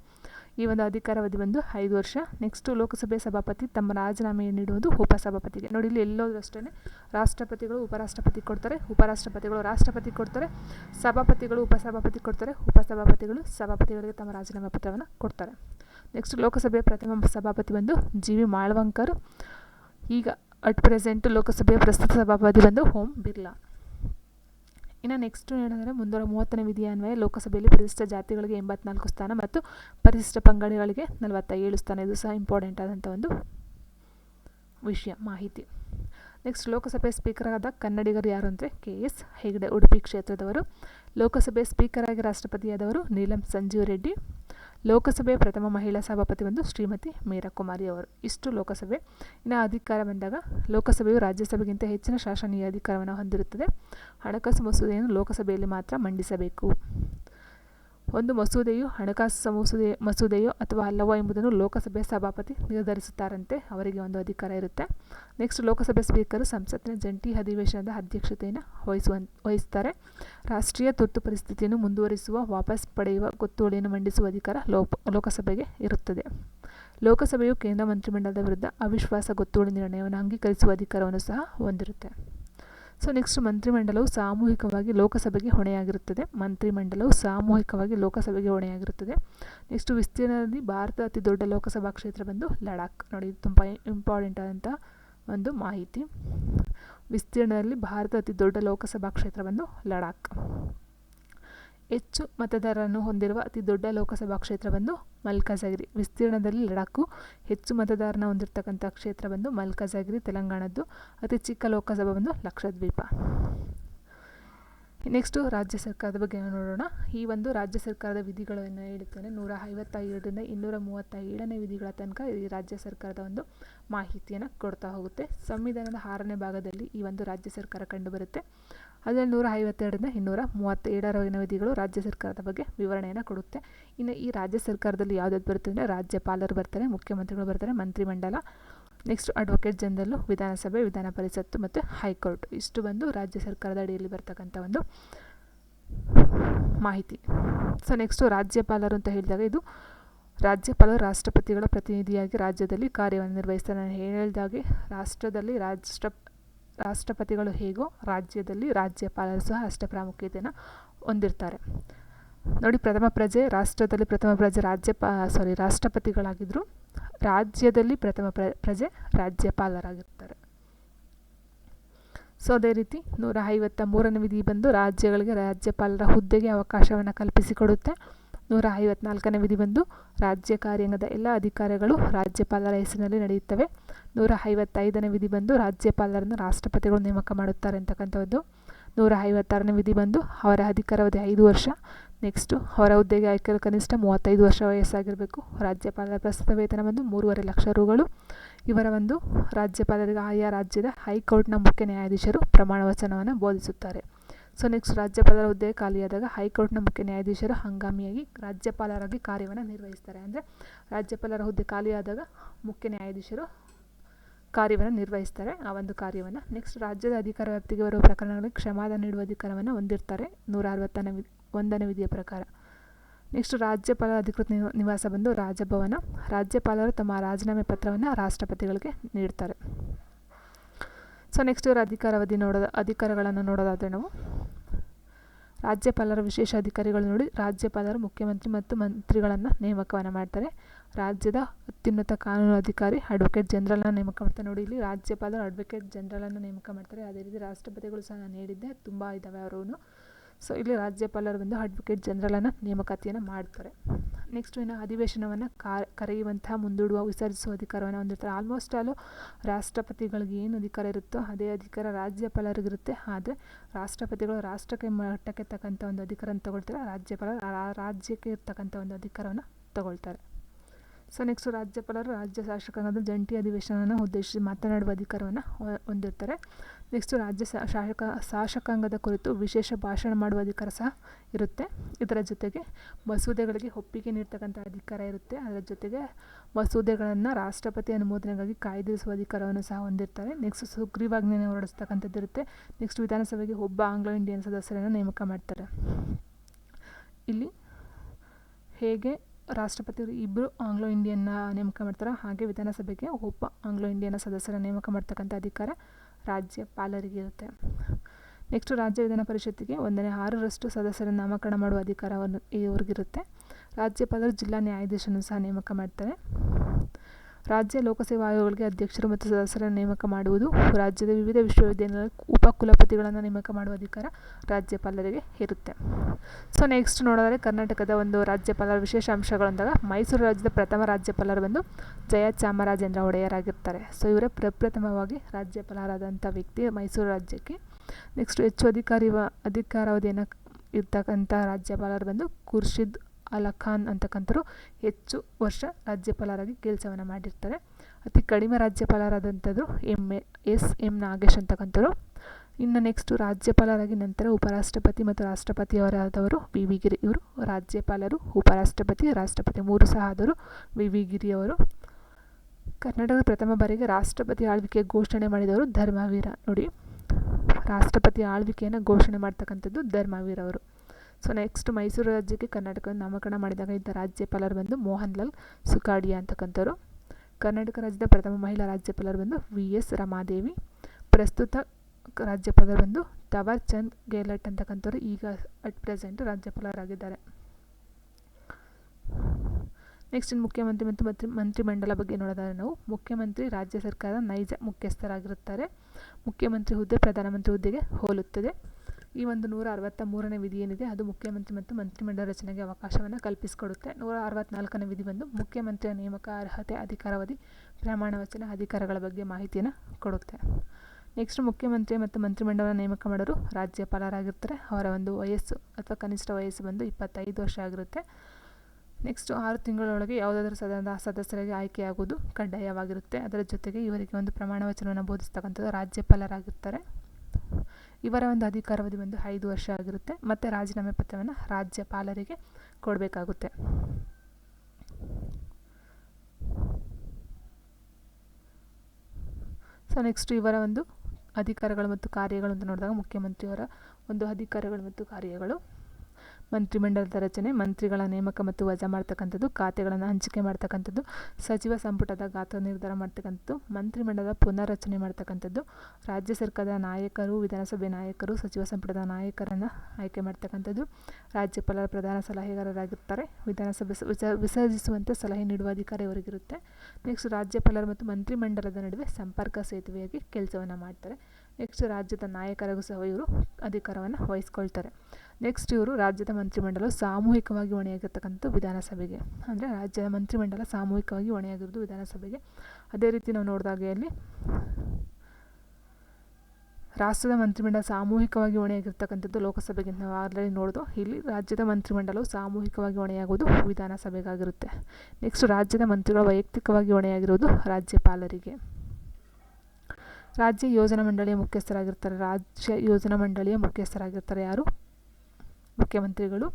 ಈ ಒಂದು ಅಧಿಕಾರಾವಧಿ ಬಂದು ಐದು ವರ್ಷ. ನೆಕ್ಸ್ಟು ಲೋಕಸಭೆ ಸಭಾಪತಿ ತಮ್ಮ ರಾಜೀನಾಮೆಯನ್ನು ನೀಡುವುದು ಉಪಸಭಾಪತಿಗೆ. ನೋಡಿ, ಇಲ್ಲಿ ಎಲ್ಲೋದ್ರೂ ಅಷ್ಟೇ ರಾಷ್ಟ್ರಪತಿಗಳು, ಉಪರಾಷ್ಟ್ರಪತಿ ಕೊಡ್ತಾರೆ. ಉಪರಾಷ್ಟ್ರಪತಿಗಳು ರಾಷ್ಟ್ರಪತಿ ಕೊಡ್ತಾರೆ. ಸಭಾಪತಿಗಳು, ಉಪಸಭಾಪತಿ ಕೊಡ್ತಾರೆ. ಉಪಸಭಾಪತಿಗಳು ಸಭಾಪತಿಗಳಿಗೆ ತಮ್ಮ ರಾಜೀನಾಮೆ ಪತ್ರವನ್ನು ಕೊಡ್ತಾರೆ. ನೆಕ್ಸ್ಟ್ ಲೋಕಸಭೆಯ ಪ್ರಥಮ ಸಭಾಪತಿ ಬಂದು ಜಿ ವಿ ಮಾಳ್ವಂಕರ್. ಈಗ ಅಟ್ ಪ್ರೆಸೆಂಟ್ ಲೋಕಸಭೆಯ ಪ್ರಸ್ತುತ ಸಭಾಪತಿ ಬಂದು ಓಂ ಬಿರ್ಲಾ. ಇನ್ನು ನೆಕ್ಸ್ಟು ಏನಂದರೆ ಮುನ್ನೂರ ಮೂವತ್ತನೇ ವಿಧಿಯ ಅನ್ವಯ ಲೋಕಸಭೆಯಲ್ಲಿ ಪರಿಶಿಷ್ಟ ಜಾತಿಗಳಿಗೆ ಎಂಬತ್ನಾಲ್ಕು ಸ್ಥಾನ ಮತ್ತು ಪರಿಶಿಷ್ಟ ಪಂಗಡಗಳಿಗೆ ನಲವತ್ತ ಏಳು ಸ್ಥಾನ. ಇದು ಸಹ ಇಂಪಾರ್ಟೆಂಟ್ ಆದಂಥ ಒಂದು ವಿಷಯ, ಮಾಹಿತಿ. ನೆಕ್ಸ್ಟ್ ಲೋಕಸಭೆ ಸ್ಪೀಕರ್ ಆದ ಕನ್ನಡಿಗರು ಯಾರು ಅಂದರೆ ಕೆ ಎಸ್ ಹೆಗ್ಡೆ ಉಡುಪಿ ಕ್ಷೇತ್ರದವರು, ಲೋಕಸಭೆ ಸ್ಪೀಕರ್ ಆಗಿ ರಾಷ್ಟ್ರಪತಿಯಾದವರು ನೀಲಂ ಸಂಜೀವ್ ರೆಡ್ಡಿ ಲೋಕಸಭೆಯ ಪ್ರಥಮ ಮಹಿಳಾ ಸಭಾಪತಿ ಬಂದು ಶ್ರೀಮತಿ ಮೀರಾ ಕುಮಾರಿ ಅವರು. ಇಷ್ಟು ಲೋಕಸಭೆ. ಇನ್ನು ಅಧಿಕಾರ ಬಂದಾಗ ಲೋಕಸಭೆಯು ರಾಜ್ಯಸಭೆಗಿಂತ ಹೆಚ್ಚಿನ ಶಾಸನೀಯ ಅಧಿಕಾರವನ್ನು ಹೊಂದಿರುತ್ತದೆ. ಹಣಕಾಸು ಮಸೂದೆಯನ್ನು ಲೋಕಸಭೆಯಲ್ಲಿ ಮಾತ್ರ ಮಂಡಿಸಬೇಕು. ಒಂದು ಮಸೂದೆಯು ಹಣಕಾಸು ಮಸೂದೆ ಮಸೂದೆಯೋ ಅಥವಾ ಅಲ್ಲವೋ ಎಂಬುದನ್ನು ಲೋಕಸಭೆ ಸಭಾಪತಿ ನಿರ್ಧರಿಸುತ್ತಾರಂತೆ. ಅವರಿಗೆ ಒಂದು ಅಧಿಕಾರ ಇರುತ್ತೆ. ನೆಕ್ಸ್ಟ್ ಲೋಕಸಭೆ ಸ್ಪೀಕರು ಸಂಸತ್ತಿನ ಜಂಟಿ ಅಧಿವೇಶನದ ಅಧ್ಯಕ್ಷತೆಯನ್ನು ವಹಿಸುವ ವಹಿಸ್ತಾರೆ ರಾಷ್ಟ್ರೀಯ ತುರ್ತು ಪರಿಸ್ಥಿತಿಯನ್ನು ಮುಂದುವರಿಸುವ, ವಾಪಸ್ ಪಡೆಯುವ ಗೊತ್ತುವಳಿಯನ್ನು ಮಂಡಿಸುವ ಅಧಿಕಾರ ಲೋಪ, ಲೋಕಸಭೆಗೆ ಇರುತ್ತದೆ. ಲೋಕಸಭೆಯು ಕೇಂದ್ರ ಮಂತ್ರಿಮಂಡಲದ ವಿರುದ್ಧ ಅವಿಶ್ವಾಸ ಗೊತ್ತುವಳಿ ನಿರ್ಣಯವನ್ನು ಅಂಗೀಕರಿಸುವ ಅಧಿಕಾರವನ್ನು ಸಹ ಹೊಂದಿರುತ್ತೆ. ಸೊ ನೆಕ್ಸ್ಟ್ ಮಂತ್ರಿಮಂಡಲವು ಸಾಮೂಹಿಕವಾಗಿ ಲೋಕಸಭೆಗೆ ಹೊಣೆಯಾಗಿರುತ್ತದೆ ಮಂತ್ರಿಮಂಡಲವು ಸಾಮೂಹಿಕವಾಗಿ ಲೋಕಸಭೆಗೆ ಹೊಣೆಯಾಗಿರುತ್ತದೆ ನೆಕ್ಸ್ಟ್ ವಿಸ್ತೀರ್ಣದಲ್ಲಿ ಭಾರತ ಅತಿ ದೊಡ್ಡ ಲೋಕಸಭಾ ಕ್ಷೇತ್ರ ಬಂದು ಲಡಾಖ್ ನೋಡಿ, ಇದು ತುಂಬ ಇಂಪಾರ್ಟೆಂಟ್ ಆದಂಥ ಒಂದು ಮಾಹಿತಿ. ವಿಸ್ತೀರ್ಣದಲ್ಲಿ ಭಾರತ ಅತಿ ದೊಡ್ಡ ಲೋಕಸಭಾ ಕ್ಷೇತ್ರ ಬಂದು ಲಡಾಖ್ ಹೆಚ್ಚು ಮತದಾರರನ್ನು ಹೊಂದಿರುವ ಅತಿ ದೊಡ್ಡ ಲೋಕಸಭಾ ಕ್ಷೇತ್ರವನ್ನು ಮಲ್ಕಾಜಗಿರಿ. ವಿಸ್ತೀರ್ಣದಲ್ಲಿ ಲಡಾಖು ಹೆಚ್ಚು ಮತದಾರನ ಹೊಂದಿರತಕ್ಕಂಥ ಕ್ಷೇತ್ರ ಮಲ್ಕಾಜಗಿರಿ, ತೆಲಂಗಾಣದ್ದು ಅತಿ ಚಿಕ್ಕ ಲೋಕಸಭಾ ಬಂದು ಲಕ್ಷದ್ವೀಪ. ನೆಕ್ಸ್ಟು ರಾಜ್ಯ ಸರ್ಕಾರದ ಬಗ್ಗೆ ನೋಡೋಣ. ಈ ಒಂದು ರಾಜ್ಯ ಸರ್ಕಾರದ ವಿಧಿಗಳನ್ನು ಹೇಳುತ್ತೇನೆ ನೂರ ಐವತ್ತ ಏಳರಿಂದ ಇನ್ನೂರ ಮೂವತ್ತ ಏಳನೇ ವಿಧಿಗಳ ತನಕ ಈ ರಾಜ್ಯ ಸರ್ಕಾರದ ಒಂದು ಮಾಹಿತಿಯನ್ನು ಕೊಡ್ತಾ ಹೋಗುತ್ತೆ. ಸಂವಿಧಾನದ ಆರನೇ ಭಾಗದಲ್ಲಿ ಈ ಒಂದು ರಾಜ್ಯ ಸರ್ಕಾರ ಕಂಡುಬರುತ್ತೆ. ಅದರಲ್ಲಿ ನೂರ ಐವತ್ತೆರಡರಿಂದ ಇನ್ನೂರ ಮೂವತ್ತೇಳರವರೆಗಿನ ವಿಧಿಗಳು ರಾಜ್ಯ ಸರ್ಕಾರದ ಬಗ್ಗೆ ವಿವರಣೆಯನ್ನು ಕೊಡುತ್ತೆ. ಇನ್ನು ಈ ರಾಜ್ಯ ಸರ್ಕಾರದಲ್ಲಿ ಯಾವ್ದು ಬರುತ್ತೆ ಅಂದರೆ ರಾಜ್ಯಪಾಲರು ಬರ್ತಾರೆ, ಮುಖ್ಯಮಂತ್ರಿಗಳು ಬರ್ತಾರೆ, ಮಂತ್ರಿಮಂಡಲ ನೆಕ್ಸ್ಟ್ ಅಡ್ವೊಕೇಟ್ ಜನರಲ್ಲು ವಿಧಾನಸಭೆ, ವಿಧಾನ ಪರಿಷತ್ತು ಮತ್ತು ಹೈಕೋರ್ಟ್. ಇಷ್ಟು ಬಂದು ರಾಜ್ಯ ಸರ್ಕಾರದ ಅಡಿಯಲ್ಲಿ ಬರ್ತಕ್ಕಂಥ ಒಂದು ಮಾಹಿತಿ. ಸೊ ನೆಕ್ಸ್ಟು ರಾಜ್ಯಪಾಲರು ಅಂತ ಹೇಳಿದಾಗ ಇದು ರಾಜ್ಯಪಾಲರು ರಾಷ್ಟ್ರಪತಿಗಳ ಪ್ರತಿನಿಧಿಯಾಗಿ ರಾಜ್ಯದಲ್ಲಿ ಕಾರ್ಯವನ್ನು ನಿರ್ವಹಿಸ್ತಾರೆ. ನಾನು ಹೇಳಿದಾಗೆ ರಾಷ್ಟ್ರದಲ್ಲಿ ರಾಷ್ಟ್ರ ರಾಷ್ಟ್ರಪತಿಗಳು ಹೇಗೋ ರಾಜ್ಯದಲ್ಲಿ ರಾಜ್ಯಪಾಲರು ಸಹ ಅಷ್ಟೇ ಪ್ರಾಮುಖ್ಯತೆಯನ್ನು ಹೊಂದಿರ್ತಾರೆ. ನೋಡಿ, ಪ್ರಥಮ ಪ್ರಜೆ, ರಾಷ್ಟ್ರದಲ್ಲಿ ಪ್ರಥಮ ಪ್ರಜೆ, ರಾಜ್ಯಪಾ ಸಾರಿ ರಾಷ್ಟ್ರಪತಿಗಳಾಗಿದ್ದರು ರಾಜ್ಯದಲ್ಲಿ ಪ್ರಥಮ ಪ್ರ, ಪ್ರಜೆ ರಾಜ್ಯಪಾಲರಾಗಿರ್ತಾರೆ. ಸೊ ಅದೇ ರೀತಿ ನೂರ ಐವತ್ತ ಮೂರನೇ ವಿಧಿ ಬಂದು ರಾಜ್ಯಗಳಿಗೆ ರಾಜ್ಯಪಾಲರ ಹುದ್ದೆಗೆ ಅವಕಾಶವನ್ನು ಕಲ್ಪಿಸಿಕೊಡುತ್ತೆ. ನೂರ ಐವತ್ನಾಲ್ಕನೇ ವಿಧಿ ಬಂದು ರಾಜ್ಯ ಕಾರ್ಯಾಂಗದ ಎಲ್ಲ ಅಧಿಕಾರಿಗಳು ರಾಜ್ಯಪಾಲರ ಹೆಸರಿನಲ್ಲಿ ನಡೆಯುತ್ತವೆ. ನೂರ ಐವತ್ತೈದನೇ ವಿಧಿ ಬಂದು ರಾಜ್ಯಪಾಲರನ್ನು ರಾಷ್ಟ್ರಪತಿಗಳು ನೇಮಕ ಮಾಡುತ್ತಾರೆ ಅಂತಕ್ಕಂಥದ್ದು. ನೂರ ಐವತ್ತಾರನೇ ವಿಧಿ ಬಂದು ಅವರ ಅಧಿಕಾರಾವಧಿ ಐದು ವರ್ಷ. ನೆಕ್ಸ್ಟು ಅವರ ಹುದ್ದೆಗೆ ಆಯ್ಕೆ ಕನಿಷ್ಠ ಮೂವತ್ತೈದು ವರ್ಷ ವಯಸ್ಸಾಗಿರಬೇಕು. ರಾಜ್ಯಪಾಲರ ಪ್ರಸ್ತುತ ವೇತನ ಬಂದು ಮೂರುವರೆ ಲಕ್ಷ ರುಗಳು. ಇವರ ಒಂದು ರಾಜ್ಯಪಾಲರಿಗೆ ಆಯಾ ರಾಜ್ಯದ ಹೈಕೋರ್ಟ್ನ ಮುಖ್ಯ ನ್ಯಾಯಾಧೀಶರು ಪ್ರಮಾಣ ವಚನವನ್ನು ಬೋಧಿಸುತ್ತಾರೆ. ಸೊ ನೆಕ್ಸ್ಟ್ ರಾಜ್ಯಪಾಲರ ಹುದ್ದೆ ಖಾಲಿಯಾದಾಗ ಹೈಕೋರ್ಟ್ನ ಮುಖ್ಯ ನ್ಯಾಯಾಧೀಶರು ಹಂಗಾಮಿಯಾಗಿ ರಾಜ್ಯಪಾಲರಾಗಿ ಕಾರ್ಯವನ್ನು ನಿರ್ವಹಿಸ್ತಾರೆ. ಅಂದರೆ ರಾಜ್ಯಪಾಲರ ಹುದ್ದೆ ಖಾಲಿಯಾದಾಗ ಮುಖ್ಯ ನ್ಯಾಯಾಧೀಶರು ಕಾರ್ಯವನ್ನು ನಿರ್ವಹಿಸ್ತಾರೆ. ಆ ಒಂದು ಕಾರ್ಯವನ್ನು ನೆಕ್ಸ್ಟ್ ರಾಜ್ಯದ ಅಧಿಕಾರ ವ್ಯಾಪ್ತಿಗೆ ಬರುವ ಪ್ರಕರಣಗಳಿಗೆ ಕ್ಷಮಾದಾನ ನೀಡುವ ಅಧಿಕಾರವನ್ನು ಹೊಂದಿರ್ತಾರೆ. ನೂರ ಅರವತ್ತನೇ ವಿ ಒಂದನೇ ವಿಧಿಯ ಪ್ರಕಾರ. ನೆಕ್ಸ್ಟ್ ರಾಜ್ಯಪಾಲರ ಅಧಿಕೃತ ನಿವಾಸ ಬಂದು ರಾಜಭವನ. ರಾಜ್ಯಪಾಲರು ತಮ್ಮ ರಾಜೀನಾಮೆ ಪತ್ರವನ್ನು ರಾಷ್ಟ್ರಪತಿಗಳಿಗೆ ನೀಡ್ತಾರೆ. ಸೊ ನೆಕ್ಸ್ಟ್ ಇವರ ಅಧಿಕಾರಾವಧಿ ನೋಡೋದ, ಅಧಿಕಾರಗಳನ್ನು ನೋಡೋದಾದರೆ ನಾವು ರಾಜ್ಯಪಾಲರ ವಿಶೇಷ ಅಧಿಕಾರಿಗಳು ನೋಡಿ, ರಾಜ್ಯಪಾಲರು, ಮುಖ್ಯಮಂತ್ರಿ ಮತ್ತು ಮಂತ್ರಿಗಳನ್ನು ನೇಮಕವನ್ನು ಮಾಡ್ತಾರೆ. ರಾಜ್ಯದ ಅತ್ಯುನ್ನತ ಕಾನೂನು ಅಧಿಕಾರಿ ಅಡ್ವೊಕೇಟ್ ಜನರಲ್ನ ನೇಮಕ ಮಾಡ್ತಾರೆ. ನೋಡಿ, ಇಲ್ಲಿ ರಾಜ್ಯಪಾಲರು ಅಡ್ವೊಕೇಟ್ ಜನರಲನ್ನು ನೇಮಕ ಮಾಡ್ತಾರೆ. ಅದೇ ರೀತಿ ರಾಷ್ಟ್ರಪತಿಗಳು ಸಹ ನಾನು ಹೇಳಿದ್ದೆ, ತುಂಬ ಇದ್ದಾವೆ ಅವರು ಸೊ ಇಲ್ಲಿ ರಾಜ್ಯಪಾಲರು ಬಂದು ಅಡ್ವೊಕೇಟ್ ಜನರಲನ್ನು ನೇಮಕಾತಿಯನ್ನು ಮಾಡ್ತಾರೆ. ನೆಕ್ಸ್ಟ್ ಇನ್ನು ಅಧಿವೇಶನವನ್ನು ಕರೆಯುವಂತಹ, ಮುಂದೂಡುವ, ವಿಸರ್ಜಿಸುವ ಅಧಿಕಾರವನ್ನು ಹೊಂದಿರ್ತಾರೆ. ಆಲ್ಮೋಸ್ಟ್ ಆಲು ರಾಷ್ಟ್ರಪತಿಗಳಿಗೆ ಏನು ಅಧಿಕಾರ ಇರುತ್ತೋ ಅದೇ ಅಧಿಕಾರ ರಾಜ್ಯಪಾಲರಿಗಿರುತ್ತೆ. ಆದರೆ ರಾಷ್ಟ್ರಪತಿಗಳು ರಾಷ್ಟ್ರಕ್ಕೆ ಮಟ್ಟಕ್ಕೆ ತಕ್ಕಂಥ ಒಂದು ಅಧಿಕಾರವನ್ನು ತಗೊಳ್ತಾರೆ. ರಾಜ್ಯಪಾಲರು ರಾಜ್ಯಕ್ಕೆ ಇರ್ತಕ್ಕಂಥ ಒಂದು ಅಧಿಕಾರವನ್ನು ತಗೊಳ್ತಾರೆ. ಸೊ ನೆಕ್ಸ್ಟ್ ರಾಜ್ಯಪಾಲರು ರಾಜ್ಯ ಶಾಸಕಾಂಗದ ಜಂಟಿ ಅಧಿವೇಶನವನ್ನು ಉದ್ದೇಶಿಸಿ ಮಾತನಾಡುವ ಅಧಿಕಾರವನ್ನು ಹೊಂದಿರ್ತಾರೆ. ನೆಕ್ಸ್ಟ್ ರಾಜ್ಯ ಶಾಸಕ, ಶಾಸಕಾಂಗದ ಕುರಿತು ವಿಶೇಷ ಭಾಷಣ ಮಾಡುವ ಅಧಿಕಾರ ಸಹ ಇರುತ್ತೆ. ಇದರ ಜೊತೆಗೆ ಮಸೂದೆಗಳಿಗೆ ಒಪ್ಪಿಗೆ ನೀಡ್ತಕ್ಕಂಥ ಅಧಿಕಾರ ಇರುತ್ತೆ. ಅದರ ಜೊತೆಗೆ ಮಸೂದೆಗಳನ್ನು ರಾಷ್ಟ್ರಪತಿ ಅನುಮೋದನೆಗಾಗಿ ಕಾಯ್ದಿರಿಸುವ ಅಧಿಕಾರವನ್ನು ಸಹ ಹೊಂದಿರ್ತಾರೆ. ನೆಕ್ಸ್ಟ್ ಸುಗ್ರೀವಾಜ್ಞೆಯನ್ನು ಹೊರಡಿಸ್ತಕ್ಕಂಥದ್ದು ಇರುತ್ತೆ. ನೆಕ್ಸ್ಟ್ ವಿಧಾನಸಭೆಗೆ ಒಬ್ಬ ಆಂಗ್ಲೋ ಇಂಡಿಯನ್ ಸದಸ್ಯರನ್ನು ನೇಮಕ ಮಾಡ್ತಾರೆ. ಇಲ್ಲಿ ಹೇಗೆ ರಾಷ್ಟ್ರಪತಿಯವರು ಇಬ್ಬರು ಆಂಗ್ಲೋ ಇಂಡಿಯನ್ನ ನೇಮಕ ಮಾಡ್ತಾರೋ ಹಾಗೆ ವಿಧಾನಸಭೆಗೆ ಒಬ್ಬ ಆಂಗ್ಲೋ ಇಂಡಿಯನ್ನ ಸದಸ್ಯರ ನೇಮಕ ಮಾಡ್ತಕ್ಕಂಥ ಅಧಿಕಾರ ರಾಜ್ಯಪಾಲರಿಗೆ ಇರುತ್ತೆ ನೆಕ್ಸ್ಟು ರಾಜ್ಯ ವಿಧಾನ ಪರಿಷತ್ತಿಗೆ ಒಂದನೇ ಆರರಷ್ಟು ಸದಸ್ಯರನ್ನು ನಾಮಕರಣ ಮಾಡುವ ಅಧಿಕಾರವನ್ನು ಇವ್ರಿಗಿರುತ್ತೆ ರಾಜ್ಯಪಾಲರು ಜಿಲ್ಲಾ ನ್ಯಾಯಾಧೀಶರನ್ನು ಸಹ ನೇಮಕ ಮಾಡ್ತಾರೆ. ರಾಜ್ಯ ಲೋಕಸೇವಾ ಆಯೋಗಗಳಿಗೆ ಅಧ್ಯಕ್ಷರು ಮತ್ತು ಸದಸ್ಯರನ್ನು ನೇಮಕ ಮಾಡುವುದು, ರಾಜ್ಯದ ವಿವಿಧ ವಿಶ್ವವಿದ್ಯಾಲಯಗಳ ಉಪಕುಲಪತಿಗಳನ್ನು ನೇಮಕ ಮಾಡುವ ಅಧಿಕಾರ ರಾಜ್ಯಪಾಲರಿಗೆ ಇರುತ್ತೆ. ಸೊ ನೆಕ್ಸ್ಟ್ ನೋಡಿದರೆ ಕರ್ನಾಟಕದ ಒಂದು ರಾಜ್ಯಪಾಲರ ವಿಶೇಷ ಅಂಶಗಳಂದಾಗ ಮೈಸೂರು ರಾಜ್ಯದ ಪ್ರಥಮ ರಾಜ್ಯಪಾಲರು ಬಂದು ಜಯ ಚಾಮರಾಜೇಂದ್ರ ಒಡೆಯರಾಗಿರ್ತಾರೆ. ಸೊ ಇವರೇ ಪ್ರಪ್ರಥಮವಾಗಿ ರಾಜ್ಯಪಾಲರಾದಂಥ ವ್ಯಕ್ತಿ ಮೈಸೂರು ರಾಜ್ಯಕ್ಕೆ. ನೆಕ್ಸ್ಟ್ ಹೆಚ್ಚು ಅಧಿಕಾರಿ ಅಧಿಕಾರಾವಧಿಯನ್ನು ಇರ್ತಕ್ಕಂಥ ರಾಜ್ಯಪಾಲರು ಬಂದು ಖುರ್ಷಿದ್ ಅಲಖಾನ್ ಅಂತಕ್ಕಂಥವ್ರು ಹೆಚ್ಚು ವರ್ಷ ರಾಜ್ಯಪಾಲರಾಗಿ ಕೆಲಸವನ್ನು ಮಾಡಿರ್ತಾರೆ. ಅತಿ ಕಡಿಮೆ ರಾಜ್ಯಪಾಲರಾದಂಥದ್ದು M A, S M Nagesh ಅಂತಕ್ಕಂಥವ್ರು ಇನ್ನು ನೆಕ್ಸ್ಟು ರಾಜ್ಯಪಾಲರಾಗಿ ನಂತರ ಉಪರಾಷ್ಟ್ರಪತಿ ಮತ್ತು ರಾಷ್ಟ್ರಪತಿಯವರಾದವರು ವಿ ವಿ ಗಿರಿ ಇವರು. ರಾಜ್ಯಪಾಲರು, ಉಪರಾಷ್ಟ್ರಪತಿ, ರಾಷ್ಟ್ರಪತಿ ಮೂರು ಸಹ ಆದರು. ವಿ ವಿ ಗಿರಿಯವರು ಕರ್ನಾಟಕದ ಪ್ರಥಮ ಬಾರಿಗೆ ರಾಷ್ಟ್ರಪತಿ ಆಳ್ವಿಕೆ ಘೋಷಣೆ ಮಾಡಿದವರು ಧರ್ಮವೀರ. ನೋಡಿ, ರಾಷ್ಟ್ರಪತಿ ಆಳ್ವಿಕೆಯನ್ನು ಘೋಷಣೆ ಮಾಡ್ತಕ್ಕಂಥದ್ದು ಧರ್ಮವೀರ ಅವರು. ಸೊ ನೆಕ್ಸ್ಟ್ ಮೈಸೂರು ರಾಜ್ಯಕ್ಕೆ ಕರ್ನಾಟಕ ನಾಮಕರಣ ಮಾಡಿದಾಗ ಇದ್ದ ರಾಜ್ಯಪಾಲರು ಬಂದು ಮೋಹನ್ ಲಾಲ್ ಸುಕಾಡಿಯಾ ಅಂತಕ್ಕಂಥವ್ರು ಕರ್ನಾಟಕ ರಾಜ್ಯದ ಪ್ರಥಮ ಮಹಿಳಾ ರಾಜ್ಯಪಾಲರು ಬಂದು ವಿ ಎಸ್ ರಮಾದೇವಿ ಪ್ರಸ್ತುತ ರಾಜ್ಯಪಾಲರು ಬಂದು ತವರ್ ಚಂದ್ ಗೆಹ್ಲಟ್ ಅಂತಕ್ಕಂಥವ್ರು ಈಗ ಅಟ್ ಪ್ರೆಸೆಂಟ್ ರಾಜ್ಯಪಾಲರಾಗಿದ್ದಾರೆ ನೆಕ್ಸ್ಟ್ ಮುಖ್ಯಮಂತ್ರಿ ಮತ್ತು ಮಂತ್ರಿ ಮಂತ್ರಿಮಂಡಲ ಬಗ್ಗೆ ನೋಡೋದಾದ್ರೆ ನಾವು ಮುಖ್ಯಮಂತ್ರಿ ರಾಜ್ಯ ಸರ್ಕಾರದ ನೈಜ ಮುಖ್ಯಸ್ಥರಾಗಿರುತ್ತಾರೆ. ಮುಖ್ಯಮಂತ್ರಿ ಹುದ್ದೆ ಪ್ರಧಾನಮಂತ್ರಿ ಹುದ್ದೆಗೆ ಹೋಲುತ್ತದೆ. ಈ ಒಂದು ನೂರ ಅರವತ್ತ ಮೂರನೇ ವಿಧಿ ಏನಿದೆ, ಅದು ಮುಖ್ಯಮಂತ್ರಿ ಮತ್ತು ಮಂತ್ರಿಮಂಡಲ ರಚನೆಗೆ ಅವಕಾಶವನ್ನು ಕಲ್ಪಿಸಿಕೊಡುತ್ತೆ. ನೂರ ಅರವತ್ತ್ನಾಲ್ಕನೇ ವಿಧಿ ಬಂದು ಮುಖ್ಯಮಂತ್ರಿಯ ನೇಮಕ ಅರ್ಹತೆ ಅಧಿಕಾರಾವಧಿ, ಪ್ರಮಾಣ ವಚನ ಅಧಿಕಾರಗಳ ಬಗ್ಗೆ ಮಾಹಿತಿಯನ್ನು ಕೊಡುತ್ತೆ. ನೆಕ್ಸ್ಟ್ ಮುಖ್ಯಮಂತ್ರಿ ಮತ್ತು ಮಂತ್ರಿಮಂಡಲ ನೇಮಕ ಮಾಡೋರು ರಾಜ್ಯಪಾಲರಾಗಿರ್ತಾರೆ. ಅವರ ಒಂದು ವಯಸ್ಸು ಅಥವಾ ಕನಿಷ್ಠ ವಯಸ್ಸು ಬಂದು ಇಪ್ಪತ್ತೈದು ವರ್ಷ ಆಗಿರುತ್ತೆ. ನೆಕ್ಸ್ಟ್ ಆರು ತಿಂಗಳೊಳಗೆ ಯಾವುದಾದ್ರೂ ಸದನದ ಸದಸ್ಯರಿಗೆ ಆಯ್ಕೆಯಾಗುವುದು ಕಡ್ಡಾಯವಾಗಿರುತ್ತೆ. ಅದರ ಜೊತೆಗೆ ಇವರಿಗೆ ಒಂದು ಪ್ರಮಾಣ ವಚನವನ್ನು ಬೋಧಿಸ್ತಕ್ಕಂಥದ್ದು ರಾಜ್ಯಪಾಲರಾಗಿರ್ತಾರೆ. ಇವರ ಒಂದು ಅಧಿಕಾರಾವಧಿ ಬಂದು ಐದು ವರ್ಷ ಆಗಿರುತ್ತೆ. ಮತ್ತು ರಾಜೀನಾಮೆ ಪತ್ರವನ್ನು ರಾಜ್ಯಪಾಲರಿಗೆ ಕೊಡಬೇಕಾಗುತ್ತೆ. ಸೊ ನೆಕ್ಸ್ಟ್ ಇವರ ಒಂದು ಅಧಿಕಾರಗಳು ಮತ್ತು ಕಾರ್ಯಗಳು ಅಂತ ನೋಡಿದಾಗ ಮುಖ್ಯಮಂತ್ರಿಯವರ ಒಂದು ಅಧಿಕಾರಗಳು ಮತ್ತು ಕಾರ್ಯಗಳು. ಮಂತ್ರಿಮಂಡಲದ ರಚನೆ, ಮಂತ್ರಿಗಳ ನೇಮಕ ಮತ್ತು ವಜಾ ಮಾಡ್ತಕ್ಕಂಥದ್ದು, ಖಾತೆಗಳನ್ನು ಹಂಚಿಕೆ ಮಾಡ್ತಕ್ಕಂಥದ್ದು, ಸಚಿವ ಸಂಪುಟದ ಗಾತ್ರ ನಿರ್ಧಾರ ಮಾಡ್ತಕ್ಕಂಥದ್ದು, ಮಂತ್ರಿಮಂಡಲದ ಪುನರ್ರಚನೆ ಮಾಡ್ತಕ್ಕಂಥದ್ದು, ರಾಜ್ಯ ಸರ್ಕಾರದ ನಾಯಕರು, ವಿಧಾನಸಭೆ ನಾಯಕರು, ಸಚಿವ ಸಂಪುಟದ ನಾಯಕರನ್ನು ಆಯ್ಕೆ ಮಾಡ್ತಕ್ಕಂಥದ್ದು, ರಾಜ್ಯಪಾಲರ ಪ್ರಧಾನ ಸಲಹೆಗಾರರಾಗಿರ್ತಾರೆ. ವಿಧಾನಸಭೆ ವಿಸ ವಿಸರ್ಜಿಸುವಂತೆ ಸಲಹೆ ನೀಡುವ ಅಧಿಕಾರಿ ಅವರಿಗಿರುತ್ತೆ. ನೆಕ್ಸ್ಟ್ ರಾಜ್ಯಪಾಲರು ಮತ್ತು ಮಂತ್ರಿಮಂಡಲದ ನಡುವೆ ಸಂಪರ್ಕ ಸೇತುವೆಯಾಗಿ ಕೆಲಸವನ್ನು ಮಾಡ್ತಾರೆ. ನೆಕ್ಸ್ಟ್ ರಾಜ್ಯದ ನಾಯಕರಿಗೂ ಸಹ ಇವರು ಅಧಿಕಾರವನ್ನು ವಹಿಸ್ಕೊಳ್ತಾರೆ. ನೆಕ್ಸ್ಟ್ ಇವರು ರಾಜ್ಯದ ಮಂತ್ರಿಮಂಡಲ ಸಾಮೂಹಿಕವಾಗಿ ಹೊಣೆಯಾಗಿರ್ತಕ್ಕಂಥ ವಿಧಾನಸಭೆಗೆ, ಅಂದರೆ ರಾಜ್ಯದ ಮಂತ್ರಿಮಂಡಲ ಸಾಮೂಹಿಕವಾಗಿ ಹೊಣೆಯಾಗಿರೋದು ವಿಧಾನಸಭೆಗೆ. ಅದೇ ರೀತಿ ನಾವು ನೋಡಿದಾಗ ಅಲ್ಲಿ ರಾಷ್ಟ್ರದ ಮಂತ್ರಿಮಂಡಲ ಸಾಮೂಹಿಕವಾಗಿ ಹೊಣೆಯಾಗಿರ್ತಕ್ಕಂಥದ್ದು ಲೋಕಸಭೆಗೆ ನಾವು ಆಲ್ರೆಡಿ ನೋಡೋದು ಇಲ್ಲಿ ರಾಜ್ಯದ ಮಂತ್ರಿಮಂಡಲವು ಸಾಮೂಹಿಕವಾಗಿ ಹೊಣೆಯಾಗುವುದು ವಿಧಾನಸಭೆಗಾಗಿರುತ್ತೆ. ನೆಕ್ಸ್ಟ್ ರಾಜ್ಯದ ಮಂತ್ರಿಗಳು ವೈಯಕ್ತಿಕವಾಗಿ ಹೊಣೆಯಾಗಿರುವುದು ರಾಜ್ಯಪಾಲರಿಗೆ. ರಾಜ್ಯ ಯೋಜನಾ ಮಂಡಳಿಯ ಮುಖ್ಯಸ್ಥರಾಗಿರ್ತಾರೆ. ರಾಜ್ಯ ಯೋಜನಾ ಮಂಡಳಿಯ ಮುಖ್ಯಸ್ಥರಾಗಿರ್ತಾರೆ ಯಾರು? ಮುಖ್ಯಮಂತ್ರಿಗಳು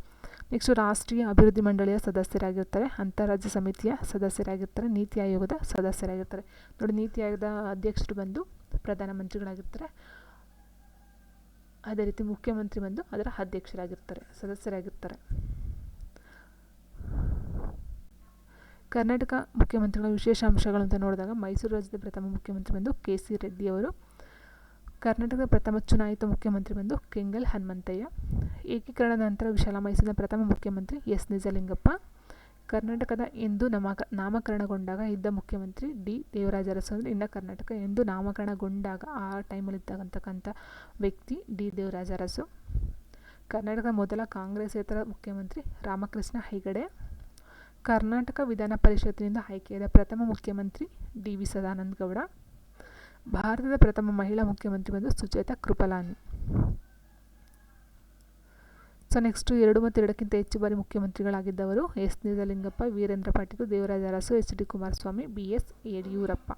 ನೆಕ್ಸ್ಟು ರಾಷ್ಟ್ರೀಯ ಅಭಿವೃದ್ಧಿ ಮಂಡಳಿಯ ಸದಸ್ಯರಾಗಿರ್ತಾರೆ, ಅಂತಾರಾಜ್ಯ ಸಮಿತಿಯ ಸದಸ್ಯರಾಗಿರ್ತಾರೆ, ನೀತಿ ಆಯೋಗದ ಸದಸ್ಯರಾಗಿರ್ತಾರೆ. ನೋಡಿ, ನೀತಿ ಆಯೋಗದ ಅಧ್ಯಕ್ಷರು ಬಂದು ಪ್ರಧಾನಮಂತ್ರಿಗಳಾಗಿರ್ತಾರೆ ಅದೇ ರೀತಿ ಮುಖ್ಯಮಂತ್ರಿ ಬಂದು ಅದರ ಅಧ್ಯಕ್ಷರಾಗಿರ್ತಾರೆ, ಸದಸ್ಯರಾಗಿರ್ತಾರೆ. ಕರ್ನಾಟಕ ಮುಖ್ಯಮಂತ್ರಿಗಳ ವಿಶೇಷ ಅಂಶಗಳು ನೋಡಿದಾಗ ಮೈಸೂರು ರಾಜ್ಯದ ಪ್ರಥಮ ಮುಖ್ಯಮಂತ್ರಿ ಬಂದು ಕೆ ಸಿ ರೆಡ್ಡಿಯವರು ಕರ್ನಾಟಕದ ಪ್ರಥಮ ಚುನಾಯಿತ ಮುಖ್ಯಮಂತ್ರಿ ಬಂದು ಕೆಂಗಲ್ ಹನುಮಂತಯ್ಯ. ಏಕೀಕರಣದ ನಂತರ ವಿಶಾಲ ಮೈಸೂರಿನ ಪ್ರಥಮ ಮುಖ್ಯಮಂತ್ರಿ ಎಸ್ ನಿಜಲಿಂಗಪ್ಪ. ಕರ್ನಾಟಕದ ಎಂದು ನಾಮಕ ನಾಮಕರಣಗೊಂಡಾಗ ಇದ್ದ ಮುಖ್ಯಮಂತ್ರಿ ಡಿ ದೇವರಾಜ ಅರಸು ಅಂದರೆ ಇನ್ನು ಕರ್ನಾಟಕ ಎಂದು ನಾಮಕರಣಗೊಂಡಾಗ ಆ ಟೈಮಲ್ಲಿ ಇದ್ದಾಗಂತಕ್ಕಂಥ ವ್ಯಕ್ತಿ ಡಿ ದೇವರಾಜ ಅರಸು. ಕರ್ನಾಟಕದ ಮೊದಲ ಕಾಂಗ್ರೆಸ್ಸೇತರ ಮುಖ್ಯಮಂತ್ರಿ ರಾಮಕೃಷ್ಣ ಹೆಗಡೆ. ಕರ್ನಾಟಕ ವಿಧಾನ ಪರಿಷತ್ತಿನಿಂದ ಆಯ್ಕೆಯಾದ ಪ್ರಥಮ ಮುಖ್ಯಮಂತ್ರಿ ಡಿ ವಿ ಸದಾನಂದ ಗೌಡ. ಭಾರತದ ಪ್ರಥಮ ಮಹಿಳಾ ಮುಖ್ಯಮಂತ್ರಿ ಬಂದು ಸುಚೇತಾ ಕೃಪಲಾನಿ. ಸೊ ನೆಕ್ಸ್ಟು ಎರಡು ಮತ್ತು ಎರಡಕ್ಕಿಂತ ಹೆಚ್ಚು ಬಾರಿ ಮುಖ್ಯಮಂತ್ರಿಗಳಾಗಿದ್ದವರು S Nijalingappa, Veerendra Patil, Devaraja Arasu H D Kumaraswamy, B S Yediyurappa.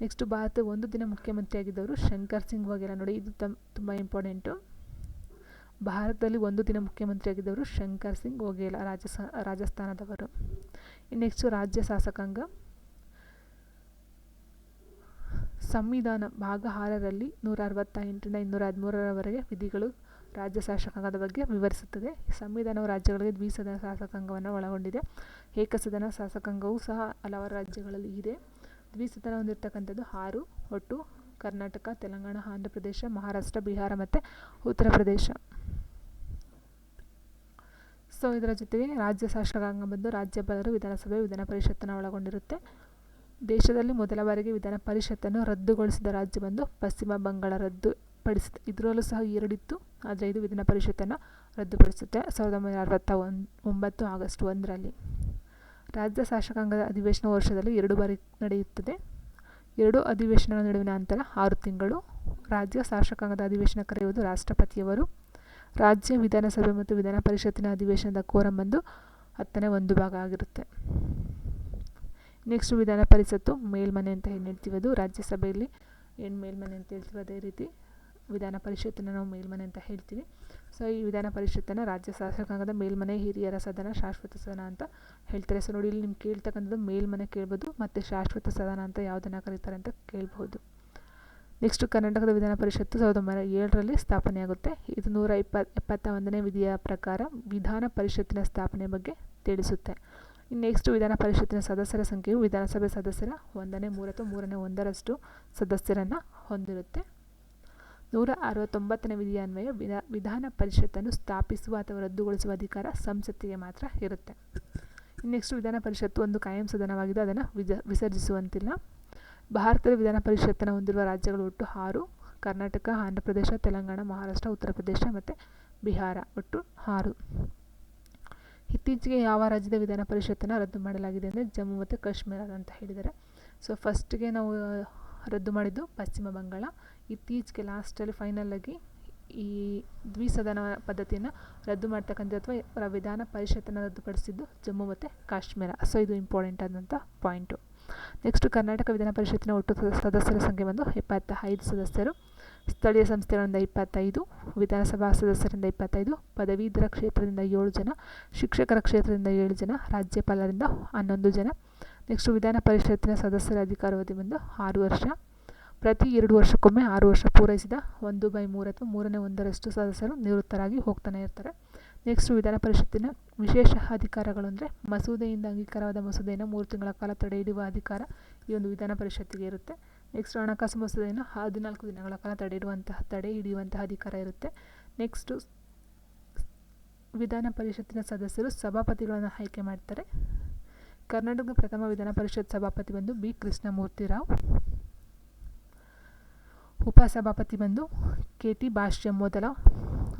Next Bharat ಒಂದು ದಿನ ಮುಖ್ಯಮಂತ್ರಿಯಾಗಿದ್ದವರು ಶಂಕರ್ ಸಿಂಗ್ ವಗೇರಾ ನೋಡಿ, ಇದು ತಮ್, ತುಂಬ ಇಂಪಾರ್ಟೆಂಟು ಭಾರತದಲ್ಲಿ ಒಂದು ದಿನ ಮುಖ್ಯಮಂತ್ರಿಯಾಗಿದ್ದವರು ಶಂಕರ್ ಸಿಂಗ್ ವಘೇಲಾ ರಾಜಸ, ರಾಜಸ್ಥಾನದವರು. ನೆಕ್ಸ್ಟು ರಾಜ್ಯ ಶಾಸಕಾಂಗ. ಸಂವಿಧಾನ ಭಾಗ ಆರರಲ್ಲಿ ನೂರ ಅರವತ್ತೆಂಟರಿಂದ ಇನ್ನೂರ ಹದಿಮೂರರವರೆಗೆ ವಿಧಿಗಳು ರಾಜ್ಯ ಶಾಸಕಾಂಗದ ಬಗ್ಗೆ ವಿವರಿಸುತ್ತದೆ. ಸಂವಿಧಾನವು ರಾಜ್ಯಗಳಿಗೆ ದ್ವಿಸದನ ಶಾಸಕಾಂಗವನ್ನು ಒಳಗೊಂಡಿದೆ. ಏಕಸದನ ಶಾಸಕಾಂಗವೂ ಸಹ ಹಲವಾರು ರಾಜ್ಯಗಳಲ್ಲಿ ಇದೆ. ದ್ವಿಸದನ ಹೊಂದಿರತಕ್ಕಂಥದ್ದು ಆರು, ಒಟ್ಟು ಕರ್ನಾಟಕ, ತೆಲಂಗಾಣ ಆಂಧ್ರ ಪ್ರದೇಶ ಮಹಾರಾಷ್ಟ್ರ, ಬಿಹಾರ ಮತ್ತು ಉತ್ತರ ಪ್ರದೇಶ. ಸೊ ಇದರ ಜೊತೆಗೆ ರಾಜ್ಯ ಶಾಸಕಾಂಗ ಬಂದು ರಾಜ್ಯಪಾಲರು ವಿಧಾನಸಭೆ ವಿಧಾನ ಪರಿಷತ್ತನ್ನು ಒಳಗೊಂಡಿರುತ್ತೆ. ದೇಶದಲ್ಲಿ ಮೊದಲ ಬಾರಿಗೆ ವಿಧಾನ ಪರಿಷತ್ತನ್ನು ರದ್ದುಗೊಳಿಸಿದ ರಾಜ್ಯ ಬಂದು ಪಶ್ಚಿಮ ಬಂಗಾಳ ರದ್ದುಪಡಿಸಿದೆ. ಇದರಲ್ಲೂ ಸಹ ಎರಡಿತ್ತು ಆದರೆ ಇದು ವಿಧಾನ ಪರಿಷತ್ತನ್ನು ರದ್ದುಪಡಿಸುತ್ತೆ ಸಾವಿರದ ಒಂಬೈನೂರ ಅರವತ್ತ ಒಂದು, ಒಂಬತ್ತು ಆಗಸ್ಟ್ ಒಂದರಲ್ಲಿ. ರಾಜ್ಯ ಶಾಸಕಾಂಗದ ಅಧಿವೇಶನ ವರ್ಷದಲ್ಲಿ ಎರಡು ಬಾರಿ ನಡೆಯುತ್ತದೆ. ಎರಡು ಅಧಿವೇಶನಗಳ ನಡುವಿನ ಅಂತರ ಆರು ತಿಂಗಳು. ರಾಜ್ಯ ಶಾಸಕಾಂಗದ ಅಧಿವೇಶನ ಕರೆಯುವುದು ರಾಷ್ಟ್ರಪತಿಯವರು. ರಾಜ್ಯ ವಿಧಾನಸಭೆ ಮತ್ತು ವಿಧಾನ ಪರಿಷತ್ತಿನ ಅಧಿವೇಶನದ ಕೋರಂ ಬಂದು ಹತ್ತನೇ ಒಂದು ಭಾಗ ಆಗಿರುತ್ತೆ. ನೆಕ್ಸ್ಟ್ ವಿಧಾನ ಪರಿಷತ್ತು, ಮೇಲ್ಮನೆ ಅಂತ ಏನು ಹೇಳ್ತೀವಿ ಅದು ರಾಜ್ಯಸಭೆಯಲ್ಲಿ ಏನು ಮೇಲ್ಮನೆ ಅಂತ ಹೇಳ್ತೀವಿ ಅದೇ ರೀತಿ. ವಿಧಾನ ಪರಿಷತ್ತನ್ನು ನಾವು ಮೇಲ್ಮನೆ ಅಂತ ಹೇಳ್ತೀವಿ. ಸೊ ಈ ವಿಧಾನ ಪರಿಷತ್ತನ್ನು ರಾಜ್ಯ ಶಾಸಕಾಂಗದ ಮೇಲ್ಮನೆ, ಹಿರಿಯರ ಸದನ, ಶಾಶ್ವತ ಸದನ ಅಂತ ಹೇಳ್ತಾರೆ. ಸೊ ನೋಡಿ, ಇಲ್ಲಿ ನಿಮ್ಗೆ ಕೇಳ್ತಕ್ಕಂಥದ್ದು ಮೇಲ್ಮನೆ ಕೇಳ್ಬೋದು, ಮತ್ತು ಶಾಶ್ವತ ಸದನ ಅಂತ ಯಾವುದನ್ನು ಕರೀತಾರೆ ಅಂತ ಕೇಳ್ಬೋದು. ನೆಕ್ಸ್ಟು ಕರ್ನಾಟಕದ ವಿಧಾನ ಪರಿಷತ್ತು ಸಾವಿರದ ಒಂಬೈನೂರ ಏಳರಲ್ಲಿ ಸ್ಥಾಪನೆಯಾಗುತ್ತೆ ಇದು ನೂರ ಇಪ್ಪತ್ತು ಎಪ್ಪತ್ತ ಒಂದನೇ ವಿಧಿಯ ಪ್ರಕಾರ ವಿಧಾನ ಪರಿಷತ್ತಿನ ಸ್ಥಾಪನೆ ಬಗ್ಗೆ ತಿಳಿಸುತ್ತೆ. ನೆಕ್ಸ್ಟ್ ವಿಧಾನ ಪರಿಷತ್ತಿನ ಸದಸ್ಯರ ಸಂಖ್ಯೆಯು ವಿಧಾನಸಭೆ ಸದಸ್ಯರ ಒಂದನೇ ಮೂರು ಅಥವಾ ಮೂರನೇ ಒಂದರಷ್ಟು ಸದಸ್ಯರನ್ನು ಹೊಂದಿರುತ್ತೆ. ನೂರ ಅರವತ್ತೊಂಬತ್ತನೇ ವಿಧಿಯ ಅನ್ವಯ ವಿಧಾ ವಿಧಾನ ಪರಿಷತ್ತನ್ನು ಸ್ಥಾಪಿಸುವ ಅಥವಾ ರದ್ದುಗೊಳಿಸುವ ಅಧಿಕಾರ ಸಂಸತ್ತಿಗೆ ಮಾತ್ರ ಇರುತ್ತೆ. ನೆಕ್ಸ್ಟ್ ವಿಧಾನ ಪರಿಷತ್ತು ಒಂದು ಕಾಯಂ ಸದನವಾಗಿದ್ದು ಅದನ್ನು ವಿಜ ವಿಸರ್ಜಿಸುವಂತಿಲ್ಲ. ಭಾರತದ ವಿಧಾನ ಪರಿಷತ್ತನ್ನು ಹೊಂದಿರುವ ರಾಜ್ಯಗಳು ಒಟ್ಟು ಆರು, ಕರ್ನಾಟಕ ಆಂಧ್ರ ಪ್ರದೇಶ ತೆಲಂಗಾಣ, ಮಹಾರಾಷ್ಟ್ರ ಉತ್ತರ ಪ್ರದೇಶ ಮತ್ತು ಬಿಹಾರ ಒಟ್ಟು ಆರು. ಇತ್ತೀಚೆಗೆ ಯಾವ ರಾಜ್ಯದ ವಿಧಾನ ಪರಿಷತ್ತನ್ನು ರದ್ದು ಮಾಡಲಾಗಿದೆ ಅಂದರೆ ಜಮ್ಮು ಮತ್ತು ಕಾಶ್ಮೀರ ಅಂತ ಹೇಳಿದ್ದಾರೆ. ಸೊ ಫಸ್ಟ್ಗೆ ನಾವು ರದ್ದು ಮಾಡಿದ್ದು ಪಶ್ಚಿಮ ಬಂಗಾಳ. ಇತ್ತೀಚೆಗೆ ಲಾಸ್ಟಲ್ಲಿ ಫೈನಲ್ಲಾಗಿ ಈ ದ್ವಿಸದನ ಪದ್ಧತಿಯನ್ನು ರದ್ದು ಮಾಡ್ತಕ್ಕಂಥ ಅಥವಾ ವಿಧಾನ ಪರಿಷತ್ತನ್ನು ರದ್ದುಪಡಿಸಿದ್ದು ಜಮ್ಮು ಮತ್ತು ಕಾಶ್ಮೀರ. ಸೊ ಇದು ಇಂಪಾರ್ಟೆಂಟ್ ಆದಂಥ ಪಾಯಿಂಟು ನೆಕ್ಸ್ಟ್ ಕರ್ನಾಟಕ ವಿಧಾನ ಪರಿಷತ್ತಿನ ಒಟ್ಟು ಸದಸ್ಯರ ಸಂಖ್ಯೆ ಬಂದು ಎಪ್ಪತ್ತ ಐದು ಸದಸ್ಯರು. ಸ್ಥಳೀಯ ಸಂಸ್ಥೆಗಳಿಂದ ಇಪ್ಪತ್ತೈದು, ವಿಧಾನಸಭಾ ಸದಸ್ಯರಿಂದ ಇಪ್ಪತ್ತೈದು, ಪದವೀಧರ ಕ್ಷೇತ್ರದಿಂದ ಏಳು ಜನ, ಶಿಕ್ಷಕರ ಕ್ಷೇತ್ರದಿಂದ ಏಳು ಜನ, ರಾಜ್ಯಪಾಲರಿಂದ ಹನ್ನೊಂದು ಜನ. ನೆಕ್ಸ್ಟ್ ವಿಧಾನ ಪರಿಷತ್ತಿನ ಸದಸ್ಯರ ಅಧಿಕಾರಾವಧಿ ಬಂದು ಆರು ವರ್ಷ. ಪ್ರತಿ ಎರಡು ವರ್ಷಕ್ಕೊಮ್ಮೆ ಆರು ವರ್ಷ ಪೂರೈಸಿದ ಒಂದು ಬೈ ಮೂರು ಅಥವಾ ಮೂರನೇ ಒಂದರಷ್ಟು ಸದಸ್ಯರು ನಿವೃತ್ತರಾಗಿ ಹೋಗ್ತಾನೆ ಇರ್ತಾರೆ. ನೆಕ್ಸ್ಟ್ ವಿಧಾನ ಪರಿಷತ್ತಿನ ವಿಶೇಷ ಅಧಿಕಾರಗಳು ಅಂದರೆ ಮಸೂದೆಯಿಂದ ಅಂಗೀಕಾರವಾದ ಮಸೂದೆಯನ್ನು ಮೂರು ತಿಂಗಳ ಕಾಲ ತಡೆ ಹಿಡಿಯುವ ಅಧಿಕಾರ ಈ ಒಂದು ವಿಧಾನ ಪರಿಷತ್ತಿಗೆ ಇರುತ್ತೆ. ನೆಕ್ಸ್ಟ್ ಹಣಕಾಸು ಮಸೂದೆಯನ್ನು ಹದಿನಾಲ್ಕು ದಿನಗಳ ಕಾಲ ತಡೆ ಇಡುವಂತಹ ತಡೆ ಹಿಡಿಯುವಂತಹ ಅಧಿಕಾರ ಇರುತ್ತೆ. ನೆಕ್ಸ್ಟು ವಿಧಾನ ಪರಿಷತ್ತಿನ ಸದಸ್ಯರು ಸಭಾಪತಿಗಳನ್ನು ಆಯ್ಕೆ ಮಾಡ್ತಾರೆ. ಕರ್ನಾಟಕದ ಪ್ರಥಮ ವಿಧಾನ ಪರಿಷತ್ ಸಭಾಪತಿ ಬಂದು ಬಿ ಕೃಷ್ಣಮೂರ್ತಿ ರಾವ್. ಉಪಸಭಾಪತಿ ಬಂದು ಕೆ ಟಿ ಭಾಷ್ಯ ಮೊದಲ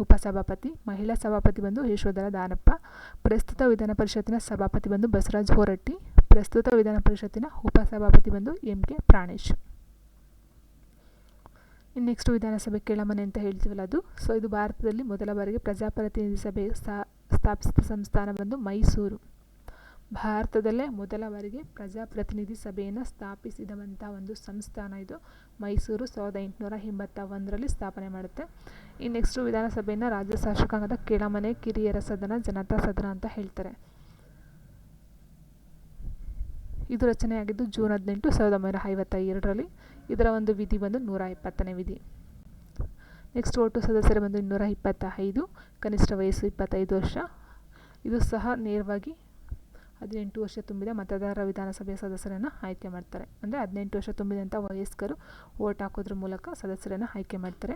ಉಪಸಭಾಪತಿ ಮಹಿಳಾ ಸಭಾಪತಿ ಬಂದು ಯಶೋಧರ ದಾನಪ್ಪ. ಪ್ರಸ್ತುತ ವಿಧಾನ ಪರಿಷತ್ತಿನ ಸಭಾಪತಿ ಬಂದು ಬಸವರಾಜ್ ಹೊರಟ್ಟಿ. ಪ್ರಸ್ತುತ ವಿಧಾನ ಪರಿಷತ್ತಿನ ಉಪಸಭಾಪತಿ ಬಂದು ಎಂ ಕೆ ಪ್ರಾಣೇಶ್. ಇನ್ನು ನೆಕ್ಸ್ಟ್ ವಿಧಾನಸಭೆ ಕೆಳಮನೆ ಅಂತ ಹೇಳ್ತೀವಲ್ಲ ಅದು. ಸೊ ಇದು ಭಾರತದಲ್ಲಿ ಮೊದಲ ಬಾರಿಗೆ ಪ್ರಜಾಪ್ರತಿನಿಧಿ ಸಭೆ ಸ್ಥಾಪಿಸಿದ ಸಂಸ್ಥಾನ ಬಂದು ಮೈಸೂರು. ಭಾರತದಲ್ಲೇ ಮೊದಲ ಬಾರಿಗೆ ಪ್ರಜಾಪ್ರತಿನಿಧಿ ಸಭೆಯನ್ನು ಸ್ಥಾಪಿಸಿದಂಥ ಒಂದು ಸಂಸ್ಥಾನ ಇದು. ಮೈಸೂರು ಸಾವಿರದ ಎಂಟುನೂರ ಎಂಬತ್ತ ಒಂದರಲ್ಲಿ ಸ್ಥಾಪನೆ ಮಾಡುತ್ತೆ. ಈ ನೆಕ್ಸ್ಟು ವಿಧಾನಸಭೆಯನ್ನು ರಾಜ್ಯ ಶಾಸಕಾಂಗದ ಕೆಳಮನೆ ಕಿರಿಯರ ಸದನ, ಜನತಾ ಸದನ ಅಂತ ಹೇಳ್ತಾರೆ. ಇದು ರಚನೆಯಾಗಿದ್ದು ಜೂನ್ ಹದಿನೆಂಟು ಸಾವಿರದ ಒಂಬೈನೂರ ಐವತ್ತ ಎರಡರಲ್ಲಿ ಇದರ ಒಂದು ವಿಧಿ ಬಂದು ನೂರ ಇಪ್ಪತ್ತನೇ ವಿಧಿ. ನೆಕ್ಸ್ಟ್ ಒಟ್ಟು ಸದಸ್ಯರ ಬಂದು ಇನ್ನೂರ ಇಪ್ಪತ್ತ ಐದು ಕನಿಷ್ಠ ವಯಸ್ಸು ಇಪ್ಪತ್ತೈದು ವರ್ಷ. ಇದು ಸಹ ನೇರವಾಗಿ ಹದಿನೆಂಟು ವರ್ಷ ತುಂಬಿದ ಮತದಾರರ ವಿಧಾನಸಭೆಯ ಸದಸ್ಯರನ್ನು ಆಯ್ಕೆ ಮಾಡ್ತಾರೆ. ಅಂದರೆ ಹದಿನೆಂಟು ವರ್ಷ ತುಂಬಿದಂಥ ವಯಸ್ಕರು ವೋಟ್ ಹಾಕೋದ್ರ ಮೂಲಕ ಸದಸ್ಯರನ್ನು ಆಯ್ಕೆ ಮಾಡ್ತಾರೆ.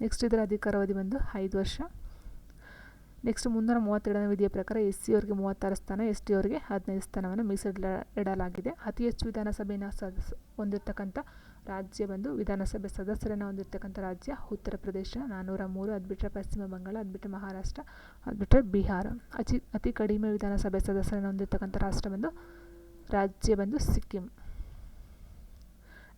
ನೆಕ್ಸ್ಟ್ ಇದರ ಅಧಿಕಾರಾವಧಿ ಬಂದು ಐದು ವರ್ಷ. ನೆಕ್ಸ್ಟ್ ಮುನ್ನೂರ ಮೂವತ್ತೆರಡನೇ ವಿಧಿಯ ಪ್ರಕಾರ ಎಸ್ ಸಿ ಅವರಿಗೆ ಮೂವತ್ತಾರು ಸ್ಥಾನ ಎಸ್ ಟಿ ಅವರಿಗೆ ಹದಿನೈದು ಸ್ಥಾನವನ್ನು ಮೀಸಲಿಡ, ಇಡಲಾಗಿದೆ. ಅತಿ ಹೆಚ್ಚು ವಿಧಾನಸಭೆಯನ್ನು ಸದಸ್, ಹೊಂದಿರತಕ್ಕಂಥ ರಾಜ್ಯ ಬಂದು ವಿಧಾನಸಭೆ ಸದಸ್ಯರನ್ನು ಹೊಂದಿರತಕ್ಕಂಥ ರಾಜ್ಯ ಉತ್ತರ ಪ್ರದೇಶ ನಾನ್ನೂರ ಮೂರು, ಅದು ಬಿಟ್ಟರೆ ಪಶ್ಚಿಮ ಬಂಗಾಳ, ಅದು ಬಿಟ್ಟರೆ ಮಹಾರಾಷ್ಟ್ರ ಅದ್ಬಿಟ್ರೆ ಬಿಹಾರ. ಅತಿ ಅತಿ ಕಡಿಮೆ ವಿಧಾನಸಭೆ ಸದಸ್ಯರನ್ನು ಹೊಂದಿರತಕ್ಕಂಥ ರಾಷ್ಟ್ರ ಬಂದು, ರಾಜ್ಯ ಬಂದು ಸಿಕ್ಕಿಂ.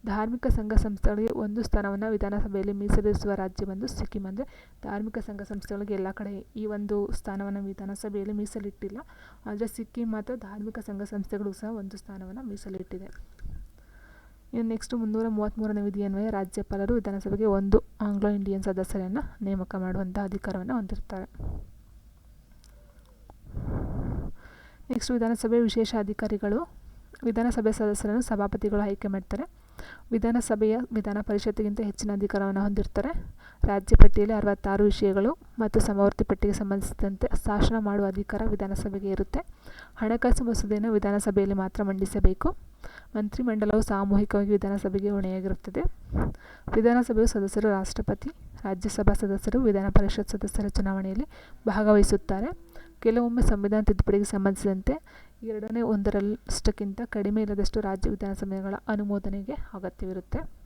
ಧಾರ್ಮಿಕ ಸಂಘ ಸಂಸ್ಥೆಗಳಿಗೆ ಒಂದು ಸ್ಥಾನವನ್ನು ವಿಧಾನಸಭೆಯಲ್ಲಿ ಮೀಸಲಿರಿಸುವ ರಾಜ್ಯ ಬಂದು ಸಿಕ್ಕಿಂ ಅಂದರೆ ಧಾರ್ಮಿಕ ಸಂಘ ಸಂಸ್ಥೆಗಳಿಗೆ ಎಲ್ಲ ಕಡೆ ಈ ಒಂದು ಸ್ಥಾನವನ್ನು ವಿಧಾನಸಭೆಯಲ್ಲಿ ಮೀಸಲಿಟ್ಟಿಲ್ಲ. ಆದರೆ ಸಿಕ್ಕಿಂ ಮಾತ್ರ ಧಾರ್ಮಿಕ ಸಂಘ ಸಂಸ್ಥೆಗಳು ಸಹ ಒಂದು ಸ್ಥಾನವನ್ನು ಮೀಸಲಿಟ್ಟಿದೆ. ಇನ್ನು ನೆಕ್ಸ್ಟ್ ಮುನ್ನೂರ ಮೂವತ್ತ್ಮೂರನೇ ವಿಧಿಯನ್ವಯ ರಾಜ್ಯಪಾಲರು ವಿಧಾನಸಭೆಗೆ ಒಂದು ಆಂಗ್ಲೋ ಇಂಡಿಯನ್ ಸದಸ್ಯರನ್ನು ನೇಮಕ ಮಾಡುವಂಥ ಅಧಿಕಾರವನ್ನು ಹೊಂದಿರ್ತಾರೆ. ನೆಕ್ಸ್ಟ್ ವಿಧಾನಸಭೆ ವಿಶೇಷ ಅಧಿಕಾರಿಗಳು ವಿಧಾನಸಭೆ ಸದಸ್ಯರನ್ನು ಸಭಾಪತಿಗಳು ಆಯ್ಕೆ ಮಾಡ್ತಾರೆ. ವಿಧಾನಸಭೆಯ ವಿಧಾನ ಪರಿಷತ್ತಿಗಿಂತ ಹೆಚ್ಚಿನ ಅಧಿಕಾರವನ್ನು ಹೊಂದಿರ್ತಾರೆ. ರಾಜ್ಯ ಪಟ್ಟಿಯಲ್ಲಿ ಅರವತ್ತಾರು ವಿಷಯಗಳು ಮತ್ತು ಸಮವರ್ತಿ ಪಟ್ಟಿಗೆ ಸಂಬಂಧಿಸಿದಂತೆ ಶಾಸನ ಮಾಡುವ ಅಧಿಕಾರ ವಿಧಾನಸಭೆಗೆ ಇರುತ್ತೆ. ಹಣಕಾಸು ಮಸೂದೆಯನ್ನು ವಿಧಾನಸಭೆಯಲ್ಲಿ ಮಾತ್ರ ಮಂಡಿಸಬೇಕು. ಮಂತ್ರಿಮಂಡಲವು ಸಾಮೂಹಿಕವಾಗಿ ವಿಧಾನಸಭೆಗೆ ಹೊಣೆಯಾಗಿರುತ್ತದೆ. ವಿಧಾನಸಭೆಯ ಸದಸ್ಯರು ರಾಷ್ಟ್ರಪತಿ, ರಾಜ್ಯಸಭಾ ಸದಸ್ಯರು ವಿಧಾನ ಪರಿಷತ್ ಸದಸ್ಯರ ಚುನಾವಣೆಯಲ್ಲಿ ಭಾಗವಹಿಸುತ್ತಾರೆ. ಕೆಲವೊಮ್ಮೆ ಸಂವಿಧಾನ ತಿದ್ದುಪಡಿಗೆ ಸಂಬಂಧಿಸಿದಂತೆ ಎರಡನೇ ಒಂದರಷ್ಟಕ್ಕಿಂತ ಕಡಿಮೆ ಇಲ್ಲದಷ್ಟು ರಾಜ್ಯ ವಿಧಾನಸಭೆಗಳ ಅನುಮೋದನೆಗೆ ಅಗತ್ಯವಿರುತ್ತೆ.